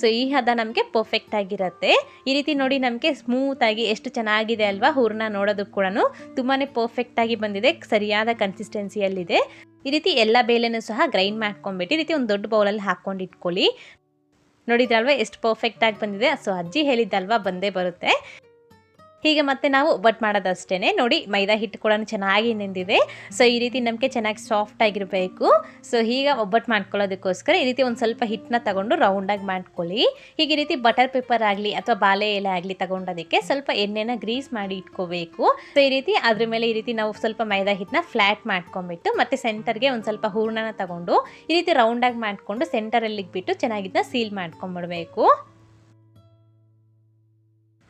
ಸೊ ಈ ಹದ ನಮಗೆ ಪರ್ಫೆಕ್ಟ್ ಆಗಿರುತ್ತೆ. ಈ ರೀತಿ ನೋಡಿ ನಮಗೆ ಸ್ಮೂತಾಗಿ ಎಷ್ಟು ಚೆನ್ನಾಗಿದೆ ಅಲ್ವಾ ಹೂರಣ ನೋಡೋದಕ್ಕೆ ಕೂಡ ತುಂಬಾ ಪರ್ಫೆಕ್ಟಾಗಿ ಬಂದಿದೆ, ಸರಿಯಾದ ಕನ್ಸಿಸ್ಟೆನ್ಸಿಯಲ್ಲಿದೆ ಈ ರೀತಿ ಎಲ್ಲ ಬೇಳೆನೂ ಸಹ ಗ್ರೈಂಡ್ ಮಾಡ್ಕೊಂಬಿಟ್ಟು ಈ ರೀತಿ ಒಂದು ದೊಡ್ಡ ಬೌಲಲ್ಲಿ ಹಾಕ್ಕೊಂಡು ಇಟ್ಕೊಳ್ಳಿ ನೋಡಿದ್ರಲ್ವ ಎಷ್ಟು ಪರ್ಫೆಕ್ಟಾಗಿ ಬಂದಿದೆ. ಸೊ ಅಜ್ಜಿ ಹೇಳಿದ್ದಲ್ವಾ? ಬಂದೇ ಬರುತ್ತೆ. ಹೀಗೆ ಮತ್ತೆ ನಾವು ಒಬ್ಬಟ್ಟು ಮಾಡೋದಷ್ಟೇ ನೋಡಿ, ಮೈದಾ ಹಿಟ್ಟು ಕೂಡ ಚೆನ್ನಾಗಿ ನೆಂದಿದೆ. ಸೊ ಈ ರೀತಿ ನಮಗೆ ಚೆನ್ನಾಗಿ ಸಾಫ್ಟ್ ಆಗಿರಬೇಕು. ಸೊ ಈಗ ಒಬ್ಬಟ್ಟು ಮಾಡ್ಕೊಳ್ಳೋದಕ್ಕೋಸ್ಕರ ಈ ರೀತಿ ಒಂದು ಸ್ವಲ್ಪ ಹಿಟ್ಟನ್ನ ತಗೊಂಡು ರೌಂಡಾಗಿ ಮಾಡ್ಕೊಳ್ಳಿ. ಹೀಗೆ ರೀತಿ ಬಟರ್ ಪೇಪರ್ ಆಗಲಿ ಅಥವಾ ಬಾಳೆ ಎಲೆ ಆಗಲಿ ತಗೊಂಡೋದಕ್ಕೆ ಸ್ವಲ್ಪ ಎಣ್ಣೆನ ಗ್ರೀಸ್ ಮಾಡಿ ಇಟ್ಕೋಬೇಕು. ಸೊ ಈ ರೀತಿ ಅದ್ರ ಮೇಲೆ ಈ ರೀತಿ ನಾವು ಸ್ವಲ್ಪ ಮೈದಾ ಹಿಟ್ಟನ್ನ ಫ್ಲ್ಯಾಟ್ ಮಾಡ್ಕೊಂಬಿಟ್ಟು ಮತ್ತೆ ಸೆಂಟರ್ಗೆ ಒಂದು ಸ್ವಲ್ಪ ಹೂರ್ಣನ ತಗೊಂಡು ಈ ರೀತಿ ರೌಂಡಾಗಿ ಮಾಡಿಕೊಂಡು ಸೆಂಟರಲ್ಲಿ ಬಿಟ್ಟು ಚೆನ್ನಾಗಿದ್ದನ್ನ ಸೀಲ್ ಮಾಡ್ಕೊಂಬಿಡ್ಬೇಕು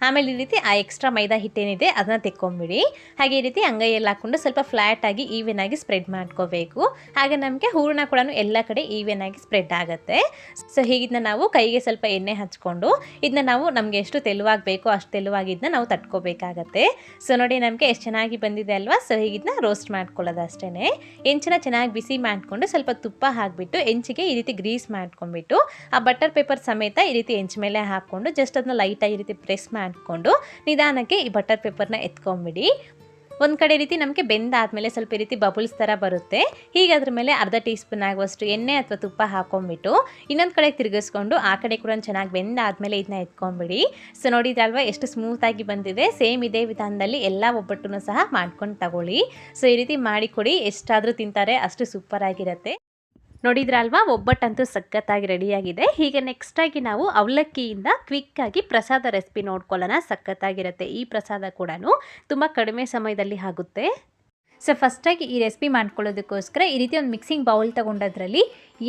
ಆಮೇಲೆ ಈ ರೀತಿ ಆ ಎಕ್ಸ್ಟ್ರಾ ಮೈದಾ ಹಿಟ್ಟೇನಿದೆ, ಅದನ್ನ ತೆಕ್ಕೊಂಬಿಡಿ. ಹಾಗೆ ಈ ರೀತಿ ಅಂಗೈಯಲ್ಲಿ ಹಾಕ್ಕೊಂಡು ಸ್ವಲ್ಪ ಫ್ಲಾಟ್ ಆಗಿ ಈವೆನ್ ಆಗಿ ಸ್ಪ್ರೆಡ್ ಮಾಡ್ಕೋಬೇಕು. ಹಾಗೆ ನಮಗೆ ಹೂರಣ ಕೂಡ ಎಲ್ಲ ಕಡೆ ಈವೆನ್ ಆಗಿ ಸ್ಪ್ರೆಡ್ ಆಗುತ್ತೆ. ಸೊ ಹೀಗಿದ್ನ ನಾವು ಕೈಗೆ ಸ್ವಲ್ಪ ಎಣ್ಣೆ ಹಚ್ಕೊಂಡು ಇದನ್ನ ನಾವು ನಮಗೆ ಎಷ್ಟು ತೆಲುವಾಗಿ ಬೇಕೋ ಅಷ್ಟು ತೆಲುವಾಗಿ ಇದನ್ನ ನಾವು ತಟ್ಕೋಬೇಕಾಗತ್ತೆ. ಸೊ ನೋಡಿ ನಮಗೆ ಎಷ್ಟು ಚೆನ್ನಾಗಿ ಬಂದಿದೆ ಅಲ್ವಾ? ಸೊ ಹೀಗಿದ್ನ ರೋಸ್ಟ್ ಮಾಡ್ಕೊಳ್ಳೋದು ಅಷ್ಟೇ ಹೆಂಚಿನ ಚೆನ್ನಾಗಿ ಬಿಸಿ ಮಾಡಿಕೊಂಡು ಸ್ವಲ್ಪ ತುಪ್ಪ ಹಾಕಿಬಿಟ್ಟು, ಹೆಂಚಿಗೆ ಈ ರೀತಿ ಗ್ರೀಸ್ ಮಾಡ್ಕೊಂಡ್ಬಿಟ್ಟು, ಆ ಬಟರ್ ಪೇಪರ್ ಸಮೇತ ಈ ರೀತಿ ಹೆಂಚ್ ಮೇಲೆ ಹಾಕ್ಕೊಂಡು ಜಸ್ಟ್ ಅದನ್ನ ಲೈಟಾಗಿ ಈ ರೀತಿ ಪ್ರೆಸ್ ಮಾಡಿಕೊಂಡು ನಿಧಾನಕ್ಕೆ ಈ ಬಟರ್ ಪೇಪರ್ನ ಎತ್ಕೊಂಬಿಡಿ. ಒಂದು ಕಡೆ ರೀತಿ ನಮಗೆ ಬೆಂದಾದಮೇಲೆ ಸ್ವಲ್ಪ ರೀತಿ ಬಬಲ್ಸ್ ಥರ ಬರುತ್ತೆ. ಹೀಗೆ ಅದ್ರ ಮೇಲೆ ಅರ್ಧ ಟೀ ಸ್ಪೂನ್ ಆಗುವಷ್ಟು ಎಣ್ಣೆ ಅಥವಾ ತುಪ್ಪ ಹಾಕೊಂಡ್ಬಿಟ್ಟು ಇನ್ನೊಂದು ಕಡೆ ತಿರುಗಿಸ್ಕೊಂಡು ಆ ಕಡೆ ಕೂಡ ಚೆನ್ನಾಗಿ ಬೆಂದಾದಮೇಲೆ ಇದನ್ನ ಎತ್ಕೊಂಬಿಡಿ. ಸೊ ನೋಡಿದ್ರಲ್ವಾ ಎಷ್ಟು ಸ್ಮೂತಾಗಿ ಬಂದಿದೆ? ಸೇಮ್ ಇದೇ ವಿಧಾನದಲ್ಲಿ ಎಲ್ಲ ಒಬ್ಬಟ್ಟನ್ನು ಸಹ ಮಾಡ್ಕೊಂಡು ತಗೊಳ್ಳಿ. ಸೊ ಈ ರೀತಿ ಮಾಡಿಕೊಡಿ ಎಷ್ಟಾದರೂ ತಿಂತಾರೆ ಅಷ್ಟು ಸೂಪರ್ ಆಗಿರುತ್ತೆ. ನೋಡಿದ್ರಲ್ವಾ? ಒಬ್ಬಟ್ಟಂತೂ ಸಖತ್ತಾಗಿ ರೆಡಿಯಾಗಿದೆ. ಹೀಗೆ ನೆಕ್ಸ್ಟಾಗಿ ನಾವು ಅವಲಕ್ಕಿಯಿಂದ ಕ್ವಿಕ್ಕಾಗಿ ಪ್ರಸಾದ ರೆಸಿಪಿ ನೋಡ್ಕೊಳ್ಳೋಣ. ಸಖತ್ತಾಗಿರುತ್ತೆ ಈ ಪ್ರಸಾದ ಕೂಡ ತುಂಬ ಕಡಿಮೆ ಸಮಯದಲ್ಲಿ ಆಗುತ್ತೆ. ಸೊ ಫಸ್ಟಾಗಿ ಈ ರೆಸಿಪಿ ಮಾಡ್ಕೊಳ್ಳೋದಕ್ಕೋಸ್ಕರ ಈ ರೀತಿ ಒಂದು ಮಿಕ್ಸಿಂಗ್ ಬೌಲ್ ತೊಗೊಂಡದ್ರಲ್ಲಿ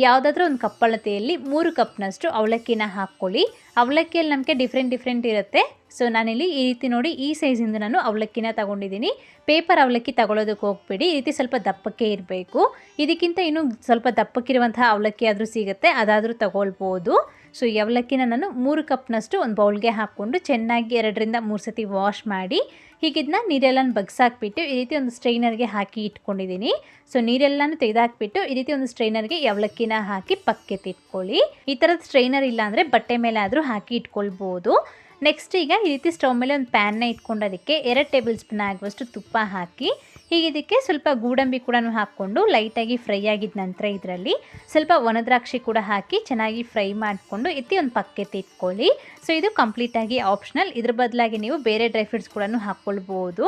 ಯಾವುದಾದ್ರೂ ಒಂದು ಕಪ್ಪಳತೆಯಲ್ಲಿ ಮೂರು ಕಪ್ನಷ್ಟು ಅವಲಕ್ಕಿನ ಹಾಕ್ಕೊಳ್ಳಿ. ಅವಲಕ್ಕಿಯಲ್ಲಿ ನಮಗೆ ಡಿಫ್ರೆಂಟ್ ಡಿಫ್ರೆಂಟ್ ಇರುತ್ತೆ. ಸೊ ನಾನಿಲ್ಲಿ ಈ ರೀತಿ ನೋಡಿ ಈ ಸೈಜಿಂದ ನಾನು ಅವಲಕ್ಕಿನ ತಗೊಂಡಿದ್ದೀನಿ. ಪೇಪರ್ ಅವಲಕ್ಕಿ ತಗೊಳ್ಳೋದಕ್ಕೆ ಹೋಗ್ಬೇಡಿ. ಈ ರೀತಿ ಸ್ವಲ್ಪ ದಪ್ಪಕ್ಕೆ ಇರಬೇಕು. ಇದಕ್ಕಿಂತ ಇನ್ನೂ ಸ್ವಲ್ಪ ದಪ್ಪಕ್ಕಿರುವಂತಹ ಅವಲಕ್ಕಿ ಆದರೂ ಸಿಗುತ್ತೆ. ಅದಾದರೂ ತಗೊಳ್ಬೋದು. ಸೊ ಅವಲಕ್ಕಿನ ನಾನು ಮೂರು ಕಪ್ನಷ್ಟು ಒಂದು ಬೌಲ್ಗೆ ಹಾಕ್ಕೊಂಡು ಚೆನ್ನಾಗಿ ಎರಡರಿಂದ ಮೂರು ಸತಿ ವಾಶ್ ಮಾಡಿ, ಹೀಗಿದ್ನ ನೀರೆಲ್ಲ ಬಗ್ಸಾಕ್ಬಿಟ್ಟು ಈ ರೀತಿ ಒಂದು ಸ್ಟ್ರೈನರ್ಗೆ ಹಾಕಿ ಇಟ್ಕೊಂಡಿದ್ದೀನಿ. ಸೊ ನೀರೆಲ್ಲನೂ ತೆಗೆದಾಕ್ಬಿಟ್ಟು ಈ ರೀತಿ ಒಂದು ಸ್ಟ್ರೈನರ್ಗೆ ಅವಲಕ್ಕಿನ ಹಾಕಿ ಪಕ್ಕೆ ತಿಟ್ಕೊಳ್ಳಿ ಈ ಥರದ ಸ್ಟ್ರೈನರ್ ಇಲ್ಲ ಅಂದರೆ ಬಟ್ಟೆ ಮೇಲೆ ಆದರೂ ಹಾಕಿ ಇಟ್ಕೊಳ್ಬೋದು. ನೆಕ್ಸ್ಟ್ ಈಗ ಈ ರೀತಿ ಸ್ಟವ್ ಮೇಲೆ ಒಂದು ಪ್ಯಾನ್ನ ಇಟ್ಕೊಂಡೋದಕ್ಕೆ ಎರಡು ಟೇಬಲ್ ಸ್ಪೂನ್ ಆಗುವಷ್ಟು ತುಪ್ಪ ಹಾಕಿ ಹೀಗೆ ಇದಕ್ಕೆ ಸ್ವಲ್ಪ ಗೂಡಂಬಿ ಕೂಡ ಹಾಕ್ಕೊಂಡು ಲೈಟಾಗಿ ಫ್ರೈ ಆಗಿದ ನಂತರ ಇದರಲ್ಲಿ ಸ್ವಲ್ಪ ಒಣದ್ರಾಕ್ಷಿ ಕೂಡ ಹಾಕಿ ಚೆನ್ನಾಗಿ ಫ್ರೈ ಮಾಡಿಕೊಂಡು ಎತ್ತಿ ಒಂದು ಪಕ್ಕೆ ಇಟ್ಕೊಳ್ಳಿ. ಸೊ ಇದು ಕಂಪ್ಲೀಟಾಗಿ ಆಪ್ಷನಲ್ ಇದ್ರ ಬದಲಾಗಿ ನೀವು ಬೇರೆ ಡ್ರೈ ಫ್ರೂಟ್ಸ್ ಕೂಡ ಹಾಕ್ಕೊಳ್ಬೋದು.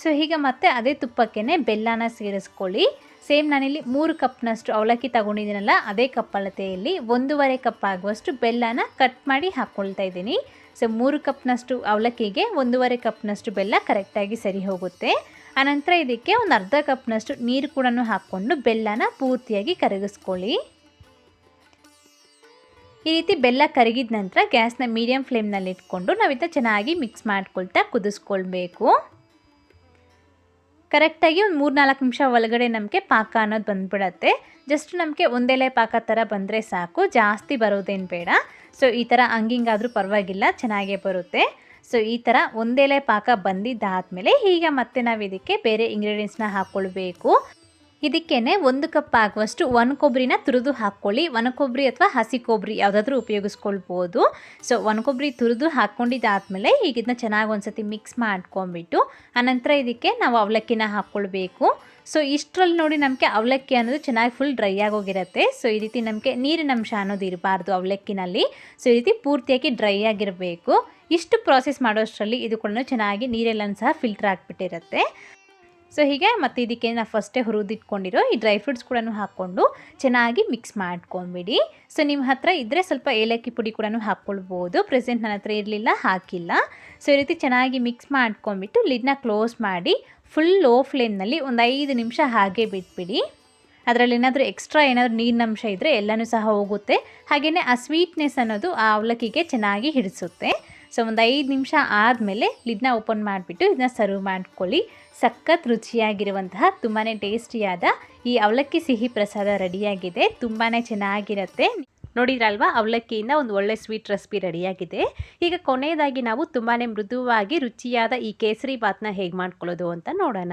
ಸೊ ಹೀಗೆ ಮತ್ತೆ ಅದೇ ತುಪ್ಪಕ್ಕೆ ಬೆಲ್ಲನ ಸೇರಿಸ್ಕೊಳ್ಳಿ. ಸೇಮ್ ನಾನಿಲ್ಲಿ ಮೂರು ಕಪ್ನಷ್ಟು ಅವಲಕ್ಕಿ ತಗೊಂಡಿದ್ದೀನಲ್ಲ, ಅದೇ ಕಪ್ ಅಳತೆಯಲ್ಲಿ ಒಂದೂವರೆ ಕಪ್ ಆಗುವಷ್ಟು ಬೆಲ್ಲನ ಕಟ್ ಮಾಡಿ ಹಾಕ್ಕೊಳ್ತಾ ಇದ್ದೀನಿ. ಸೊ ಮೂರು ಕಪ್ನಷ್ಟು ಅವಲಕ್ಕಿಗೆ ಒಂದೂವರೆ ಕಪ್ನಷ್ಟು ಬೆಲ್ಲ ಕರೆಕ್ಟಾಗಿ ಸರಿ ಹೋಗುತ್ತೆ. ಆನಂತರ ಇದಕ್ಕೆ ಒಂದು ಅರ್ಧ ಕಪ್ನಷ್ಟು ನೀರು ಕೂಡ ಹಾಕ್ಕೊಂಡು ಬೆಲ್ಲನ ಪೂರ್ತಿಯಾಗಿ ಕರಗಿಸ್ಕೊಳ್ಳಿ. ಈ ರೀತಿ ಬೆಲ್ಲ ಕರಗಿದ ನಂತರ ಗ್ಯಾಸ್ನ ಮೀಡಿಯಮ್ ಫ್ಲೇಮ್ನಲ್ಲಿ ಇಟ್ಕೊಂಡು ನಾವಿಂತ ಚೆನ್ನಾಗಿ ಮಿಕ್ಸ್ ಮಾಡ್ಕೊಳ್ತಾ ಕುದಿಸ್ಕೊಳ್ಬೇಕು. ಕರೆಕ್ಟಾಗಿ ಒಂದು ಮೂರು ನಾಲ್ಕು ನಿಮಿಷ ಒಳಗಡೆ ನಮಗೆ ಪಾಕ ಅನ್ನೋದು ಬಂದ್ಬಿಡತ್ತೆ. ಜಸ್ಟ್ ನಮಗೆ ಒಂದೆಲೆ ಪಾಕ ಥರ ಬಂದರೆ ಸಾಕು, ಜಾಸ್ತಿ ಬರೋದೇನು ಬೇಡ. ಸೊ, ಈ ಥರ ಹಂಗಿಂಗಾದರೂ ಪರವಾಗಿಲ್ಲ, ಚೆನ್ನಾಗೇ ಬರುತ್ತೆ. ಸೊ ಈ ಥರ ಒಂದೆಲೆ ಪಾಕ ಬಂದಿದ್ದಾದಮೇಲೆ ಈಗ ಮತ್ತೆ ನಾವು ಇದಕ್ಕೆ ಬೇರೆ ಇಂಗ್ರೀಡಿಯೆಂಟ್ಸ್ನ ಹಾಕ್ಕೊಳ್ಬೇಕು ಇದಕ್ಕೇನೆ ಒಂದು ಕಪ್ ಆಗುವಷ್ಟು ಒಣ ಕೊಬ್ಬರಿನ ತುರಿದು ಹಾಕ್ಕೊಳ್ಳಿ. ಒಣ ಕೊಬ್ಬರಿ ಅಥವಾ ಹಸಿ ಕೊಬ್ಬರಿ ಯಾವುದಾದ್ರೂ ಉಪಯೋಗಿಸ್ಕೊಳ್ಬೋದು. ಸೊ ಒಣ ಕೊಬ್ಬರಿ ತುರಿದು ಹಾಕ್ಕೊಂಡಿದ್ದಾದಮೇಲೆ ಈಗ ಇದನ್ನ ಚೆನ್ನಾಗಿ ಒಂದ್ಸತಿ ಮಿಕ್ಸ್ ಮಾಡ್ಕೊಂಬಿಟ್ಟು ಆನಂತರ ಇದಕ್ಕೆ ನಾವು ಅವಲಕ್ಕಿನ ಹಾಕ್ಕೊಳ್ಬೇಕು. ಸೊ ಇಷ್ಟರಲ್ಲಿ ನೋಡಿ ನಮಗೆ ಅವಲಕ್ಕಿ ಅನ್ನೋದು ಚೆನ್ನಾಗಿ ಫುಲ್ ಡ್ರೈ ಆಗೋಗಿರುತ್ತೆ. ಸೊ ಈ ರೀತಿ ನಮಗೆ ನೀರಿನ ಅಂಶ ಅನ್ನೋದು ಇರಬಾರ್ದು ಅವಲಕ್ಕಿನಲ್ಲಿ. ಸೊ ಈ ರೀತಿ ಪೂರ್ತಿಯಾಗಿ ಡ್ರೈ ಆಗಿರಬೇಕು. ಇಷ್ಟು ಪ್ರಾಸೆಸ್ ಮಾಡೋಷ್ಟರಲ್ಲಿ ಇದು ಕೂಡ ಚೆನ್ನಾಗಿ ನೀರೆಲ್ಲನೂ ಸಹ ಫಿಲ್ಟರ್ ಆಗಿಬಿಟ್ಟಿರುತ್ತೆ. ಸೊ ಹೀಗೆ ಮತ್ತು ಇದಕ್ಕೆ ನಾವು ಫಸ್ಟೇ ಹುರಿದಿಟ್ಕೊಂಡಿರೋ ಈ ಡ್ರೈ ಫ್ರೂಟ್ಸ್ ಕೂಡ ಹಾಕ್ಕೊಂಡು ಚೆನ್ನಾಗಿ ಮಿಕ್ಸ್ ಮಾಡ್ಕೊಂಬಿಡಿ. ಸೊ ನಿಮ್ಮ ಹತ್ರ ಇದ್ದರೆ ಸ್ವಲ್ಪ ಏಲಕ್ಕಿ ಪುಡಿ ಕೂಡ ಹಾಕ್ಕೊಳ್ಬೋದು. ಪ್ರೆಸೆಂಟ್ ನನ್ನ ಹತ್ರ ಇರಲಿಲ್ಲ, ಹಾಕಿಲ್ಲ. ಸೊ ಈ ರೀತಿ ಚೆನ್ನಾಗಿ ಮಿಕ್ಸ್ ಮಾಡ್ಕೊಂಬಿಟ್ಟು ಲಿಡ್ನ ಕ್ಲೋಸ್ ಮಾಡಿ ಫುಲ್ ಲೋ ಫ್ಲೇಮ್ನಲ್ಲಿ ಒಂದು ಐದು ನಿಮಿಷ ಹಾಗೆ ಬಿಟ್ಬಿಡಿ. ಅದರಲ್ಲಿ ಏನಾದರೂ ಎಕ್ಸ್ಟ್ರಾ ಏನಾದರೂ ನೀರಿನಂಶ ಇದ್ದರೆ ಎಲ್ಲನೂ ಸಹ ಹೋಗುತ್ತೆ. ಹಾಗೆಯೇ ಆ ಸ್ವೀಟ್ನೆಸ್ ಅನ್ನೋದು ಆ ಅವಲಕ್ಕಿಗೆ ಚೆನ್ನಾಗಿ ಹಿಡಿಸುತ್ತೆ. ಸೊ ಒಂದು ಐದು ನಿಮಿಷ ಆದಮೇಲೆ ಲಿಡ್ನ ಓಪನ್ ಮಾಡಿಬಿಟ್ಟು ಇದನ್ನ ಸರ್ವ್ ಮಾಡ್ಕೊಳ್ಳಿ. ಸಖತ್ ರುಚಿಯಾಗಿರುವಂತಹ ತುಂಬಾ ಟೇಸ್ಟಿಯಾದ ಈ ಅವಲಕ್ಕಿ ಸಿಹಿ ಪ್ರಸಾದ ರೆಡಿಯಾಗಿದೆ. ತುಂಬಾ ಚೆನ್ನಾಗಿರುತ್ತೆ. ನೋಡಿದ್ರಲ್ವಾ? ಅವಲಕ್ಕಿಯಿಂದ ಒಂದು ಒಳ್ಳೆ ಸ್ವೀಟ್ ರೆಸಿಪಿ ರೆಡಿಯಾಗಿದೆ. ಈಗ ಕೊನೆಯದಾಗಿ ನಾವು ತುಂಬಾ ಮೃದುವಾಗಿ ರುಚಿಯಾದ ಈ ಕೇಸರಿ ಬಾತ್ನ ಹೇಗೆ ಮಾಡ್ಕೊಳ್ಳೋದು ಅಂತ ನೋಡೋಣ.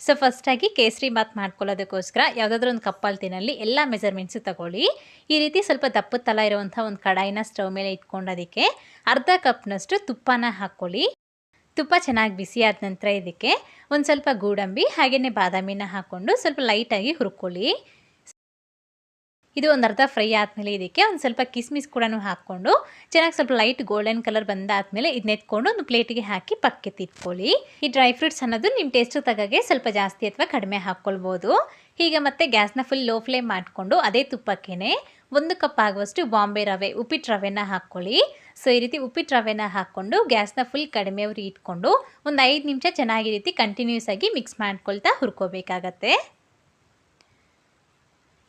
ಸೊ ಫಸ್ಟಾಗಿ ಕೇಸರಿ ಬಾತ್ ಮಾಡ್ಕೊಳ್ಳೋದಕ್ಕೋಸ್ಕರ ಯಾವುದಾದ್ರೂ ಒಂದು ಕಪ್ಪಲ್ತಿನಲ್ಲಿ ಎಲ್ಲ ಮೆಜರ್ಮೆಂಟ್ಸು ತಗೊಳ್ಳಿ. ಈ ರೀತಿ ಸ್ವಲ್ಪ ದಪ್ಪದ ತಲ ಇರುವಂಥ ಒಂದು ಕಡಾಯಿನ ಸ್ಟವ್ ಮೇಲೆ ಇಟ್ಕೊಂಡು ಅದಕ್ಕೆ ಅರ್ಧ ಕಪ್ನಷ್ಟು ತುಪ್ಪನ ಹಾಕ್ಕೊಳ್ಳಿ. ತುಪ್ಪ ಚೆನ್ನಾಗಿ ಬಿಸಿ ಆದ ನಂತರ ಇದಕ್ಕೆ ಒಂದು ಸ್ವಲ್ಪ ಗೋಡಂಬಿ ಹಾಗೆಯೇ ಬಾದಾಮಿನ ಹಾಕ್ಕೊಂಡು ಸ್ವಲ್ಪ ಲೈಟಾಗಿ ಹುರ್ಕೊಳ್ಳಿ. ಇದು ಒಂದು ಅರ್ಧ ಫ್ರೈ ಆದಮೇಲೆ ಇದಕ್ಕೆ ಒಂದು ಸ್ವಲ್ಪ ಕಿಸ್ಮಿಸ್ ಕೂಡ ಹಾಕ್ಕೊಂಡು, ಚೆನ್ನಾಗಿ ಸ್ವಲ್ಪ ಲೈಟ್ ಗೋಲ್ಡನ್ ಕಲರ್ ಬಂದಾದ್ಮೇಲೆ ಇದನ್ನ ಎತ್ಕೊಂಡು ಒಂದು ಪ್ಲೇಟಿಗೆ ಹಾಕಿ ಪಕ್ಕೆ ತಿಟ್ಕೊಳ್ಳಿ ಈ ಡ್ರೈ ಫ್ರೂಟ್ಸ್ ಅನ್ನೋದು ನಿಮ್ಮ ಟೇಸ್ಟ್ ತಗಾಗೆ ಸ್ವಲ್ಪ ಜಾಸ್ತಿ ಅಥವಾ ಕಡಿಮೆ ಹಾಕ್ಕೊಳ್ಬೋದು. ಹೀಗೆ ಮತ್ತೆ ಗ್ಯಾಸ್ನ ಫುಲ್ ಲೋ ಫ್ಲೇಮ್ ಮಾಡಿಕೊಂಡು ಅದೇ ತುಪ್ಪಕ್ಕೇನೆ ಒಂದು ಕಪ್ ಆಗುವಷ್ಟು ಬಾಂಬೆ ರವೆ ಉಪ್ಪಿಟ್ಟು ರವೆನ ಹಾಕ್ಕೊಳ್ಳಿ. ಸೊ ಈ ರೀತಿ ಉಪ್ಪಿಟ್ಟು ರವೆನ ಹಾಕ್ಕೊಂಡು ಗ್ಯಾಸ್ನ ಫುಲ್ ಕಡಿಮೆ ಇಟ್ಕೊಂಡು ಒಂದು ಐದು ನಿಮಿಷ ಚೆನ್ನಾಗಿ ರೀತಿ ಕಂಟಿನ್ಯೂಸ್ ಆಗಿ ಮಿಕ್ಸ್ ಮಾಡ್ಕೊಳ್ತಾ ಹುರ್ಕೋಬೇಕಾಗತ್ತೆ.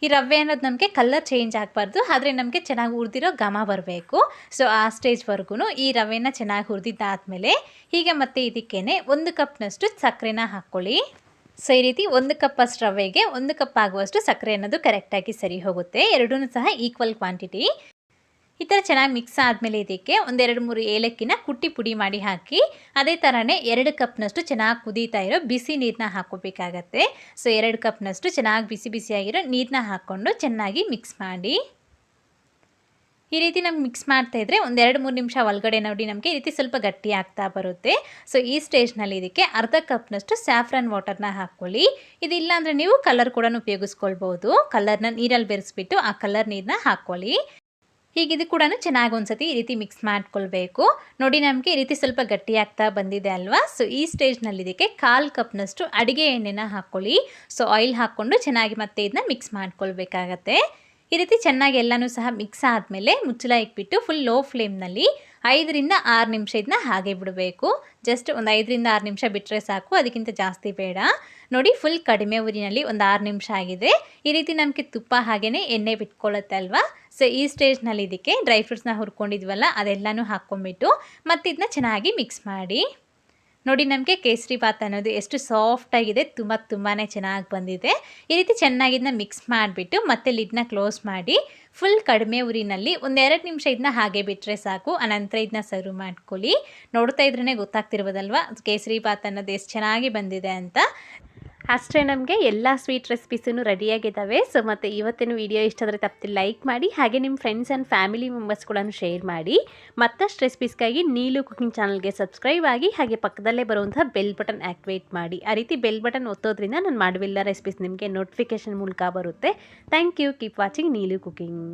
ಈ ರವೆ ಅನ್ನೋದು ನಮಗೆ ಕಲರ್ ಚೇಂಜ್ ಆಗಬಾರ್ದು, ಆದರೆ ನಮಗೆ ಚೆನ್ನಾಗಿ ಹುರಿದಿರೋ ಘಮ ಬರಬೇಕು. ಸೊ ಆ ಸ್ಟೇಜ್ವರೆಗೂ ಈ ರವೆನ ಚೆನ್ನಾಗಿ ಹುರಿದಿದ್ದಾದಮೇಲೆ, ಹೀಗೆ ಮತ್ತೆ ಇದಕ್ಕೇ ಒಂದು ಕಪ್ನಷ್ಟು ಸಕ್ಕರೆನ ಹಾಕ್ಕೊಳ್ಳಿ. ಸೊ ಈ ರೀತಿ ಒಂದು ಕಪ್ ಅಷ್ಟು ರವೆಗೆ ಒಂದು ಕಪ್ ಆಗುವಷ್ಟು ಸಕ್ಕರೆ ಅನ್ನೋದು ಕರೆಕ್ಟಾಗಿ ಸರಿ ಹೋಗುತ್ತೆ. ಎರಡೂ ಸಹ ಈಕ್ವಲ್ ಕ್ವಾಂಟಿಟಿ ಈ ಥರ ಚೆನ್ನಾಗಿ ಮಿಕ್ಸ್ ಆದಮೇಲೆ ಇದಕ್ಕೆ ಒಂದೆರಡು ಮೂರು ಏಲಕ್ಕಿನ ಕುಟ್ಟಿ ಪುಡಿ ಮಾಡಿ ಹಾಕಿ, ಅದೇ ಥರನೇ ಎರಡು ಕಪ್ನಷ್ಟು ಚೆನ್ನಾಗಿ ಕುದೀತಾ ಇರೋ ಬಿಸಿ ನೀರನ್ನ ಹಾಕೋಬೇಕಾಗತ್ತೆ. ಸೊ ಎರಡು ಕಪ್ನಷ್ಟು ಚೆನ್ನಾಗಿ ಬಿಸಿ ಬಿಸಿಯಾಗಿರೋ ನೀರನ್ನ ಹಾಕ್ಕೊಂಡು ಚೆನ್ನಾಗಿ ಮಿಕ್ಸ್ ಮಾಡಿ. ಈ ರೀತಿ ನಮ್ಗೆ ಮಿಕ್ಸ್ ಮಾಡ್ತಾ ಇದ್ರೆ ಒಂದೆರಡು ಮೂರು ನಿಮಿಷ ಒಳಗಡೆ ನೋಡಿ ನಮಗೆ ಈ ರೀತಿ ಸ್ವಲ್ಪ ಗಟ್ಟಿ ಆಗ್ತಾ ಬರುತ್ತೆ. ಸೊ ಈ ಸ್ಟೇಜ್ನಲ್ಲಿ ಇದಕ್ಕೆ ಅರ್ಧ ಕಪ್ನಷ್ಟು ಸ್ಯಾಫ್ರನ್ ವಾಟರ್ನ ಹಾಕ್ಕೊಳ್ಳಿ. ಇದಿಲ್ಲ ಅಂದರೆ ನೀವು ಕಲರ್ ಕೂಡ ಉಪಯೋಗಿಸ್ಕೊಳ್ಬೋದು. ಕಲರ್ನ ನೀರಲ್ಲಿ ಬೆರೆಸ್ಬಿಟ್ಟು ಆ ಕಲರ್ ನೀರನ್ನ ಹಾಕ್ಕೊಳ್ಳಿ. ಹೀಗೆ ಇದು ಕೂಡ ಚೆನ್ನಾಗಿ ಒಂದ್ಸತಿ ಈ ರೀತಿ ಮಿಕ್ಸ್ ಮಾಡ್ಕೊಳ್ಬೇಕು. ನೋಡಿ ನಮಗೆ ಈ ರೀತಿ ಸ್ವಲ್ಪ ಗಟ್ಟಿ ಆಗ್ತಾ ಬಂದಿದೆ ಅಲ್ವಾ? ಸೊ ಈ ಸ್ಟೇಜ್ನಲ್ಲಿ ಇದಕ್ಕೆ ಕಾಲು ಕಪ್ನಷ್ಟು ಅಡುಗೆ ಎಣ್ಣೆನ ಹಾಕ್ಕೊಳ್ಳಿ ಸೊ ಆಯಿಲ್ ಹಾಕ್ಕೊಂಡು ಚೆನ್ನಾಗಿ ಮತ್ತೆ ಇದನ್ನ ಮಿಕ್ಸ್ ಮಾಡ್ಕೊಳ್ಬೇಕಾಗತ್ತೆ. ಈ ರೀತಿ ಚೆನ್ನಾಗಿ ಎಲ್ಲನೂ ಸಹ ಮಿಕ್ಸ್ ಆದಮೇಲೆ ಮುಚ್ಚಳ ಇಟ್ಬಿಟ್ಟು ಫುಲ್ ಲೋ ಫ್ಲೇಮ್ನಲ್ಲಿ ಐದರಿಂದ ಆರು ನಿಮಿಷ ಇದನ್ನ ಹಾಗೆ ಬಿಡಬೇಕು. ಜಸ್ಟ್ ಒಂದು ಐದರಿಂದ ಆರು ನಿಮಿಷ ಬಿಟ್ಟರೆ ಸಾಕು, ಅದಕ್ಕಿಂತ ಜಾಸ್ತಿ ಬೇಡ. ನೋಡಿ ಫುಲ್ ಕಡಿಮೆ ಉರಿನಲ್ಲಿ ಒಂದು ಆರು ನಿಮಿಷ ಆಗಿದೆ. ಈ ರೀತಿ ನಮಗೆ ತುಪ್ಪ ಹಾಗೆಯೇ ಎಣ್ಣೆ ಬಿಟ್ಕೊಳ್ಳುತ್ತೆ ಅಲ್ವಾ? ಸೊ ಈ ಸ್ಟೇಜ್ನಲ್ಲಿ ಇದಕ್ಕೆ ಡ್ರೈ ಫ್ರೂಟ್ಸ್ನ ಹುರ್ಕೊಂಡಿದ್ವಲ್ಲ, ಅದೆಲ್ಲನೂ ಹಾಕ್ಕೊಂಡ್ಬಿಟ್ಟು ಮತ್ತು ಇದನ್ನ ಚೆನ್ನಾಗಿ ಮಿಕ್ಸ್ ಮಾಡಿ. ನೋಡಿ, ನಮಗೆ ಕೇಸರಿ ಬಾತ್ ಅನ್ನೋದು ಎಷ್ಟು ಸಾಫ್ಟಾಗಿದೆ ತುಂಬ ತುಂಬಾ ಚೆನ್ನಾಗಿ ಬಂದಿದೆ. ಈ ರೀತಿ ಚೆನ್ನಾಗಿ ಇದನ್ನ ಮಿಕ್ಸ್ ಮಾಡಿಬಿಟ್ಟು ಮತ್ತೆ ಲಿಡ್ನ ಕ್ಲೋಸ್ ಮಾಡಿ ಫುಲ್ ಕಡಿಮೆ ಉರಿನಲ್ಲಿ ಒಂದೆರಡು ನಿಮಿಷ ಇದನ್ನ ಹಾಗೆ ಬಿಟ್ಟರೆ ಸಾಕು ಅನಂತರ ಇದನ್ನ ಸರ್ವ್ ಮಾಡ್ಕೊಳ್ಳಿ. ನೋಡ್ತಾ ಇದ್ರೇ ಗೊತ್ತಾಗ್ತಿರ್ಬೋದಲ್ವಾ, ಕೇಸರಿ ಬಾತ್ ಅನ್ನೋದು ಎಷ್ಟು ಚೆನ್ನಾಗಿ ಬಂದಿದೆ ಅಂತ. ಅಷ್ಟೇ ನಮಗೆ ಎಲ್ಲ ಸ್ವೀಟ್ ರೆಸಿಪೀಸೂ ರೆಡಿಯಾಗಿದ್ದಾವೆ ಸೊ ಮತ್ತು ಇವತ್ತಿನ ವಿಡಿಯೋ ಇಷ್ಟಾದರೆ ತಪ್ಪಿ ಲೈಕ್ ಮಾಡಿ, ಹಾಗೆ ನಿಮ್ಮ ಫ್ರೆಂಡ್ಸ್ ಆ್ಯಂಡ್ ಫ್ಯಾಮಿಲಿ ಮೆಂಬರ್ಸ್ ಕೂಡ ಶೇರ್ ಮಾಡಿ. ಮತ್ತಷ್ಟು ರೆಸಿಪೀಸ್ಗಾಗಿ ನೀಲು ಕುಕಿಂಗ್ ಚಾನಲ್ಗೆ ಸಬ್ಸ್ಕ್ರೈಬ್ ಆಗಿ, ಹಾಗೆ ಪಕ್ಕದಲ್ಲೇ ಬರುವಂಥ ಬೆಲ್ ಬಟನ್ ಆ್ಯಕ್ಟಿವೇಟ್ ಮಾಡಿ. ಆ ರೀತಿ ಬೆಲ್ ಬಟನ್ ಒತ್ತೋದ್ರಿಂದ ನಾನು ಮಾಡುವೆಲ್ಲ ರೆಸಿಪೀಸ್ ನಿಮಗೆ ನೋಟಿಫಿಕೇಶನ್ ಮೂಲಕ ಬರುತ್ತೆ. Thank you keep watching Neelu cooking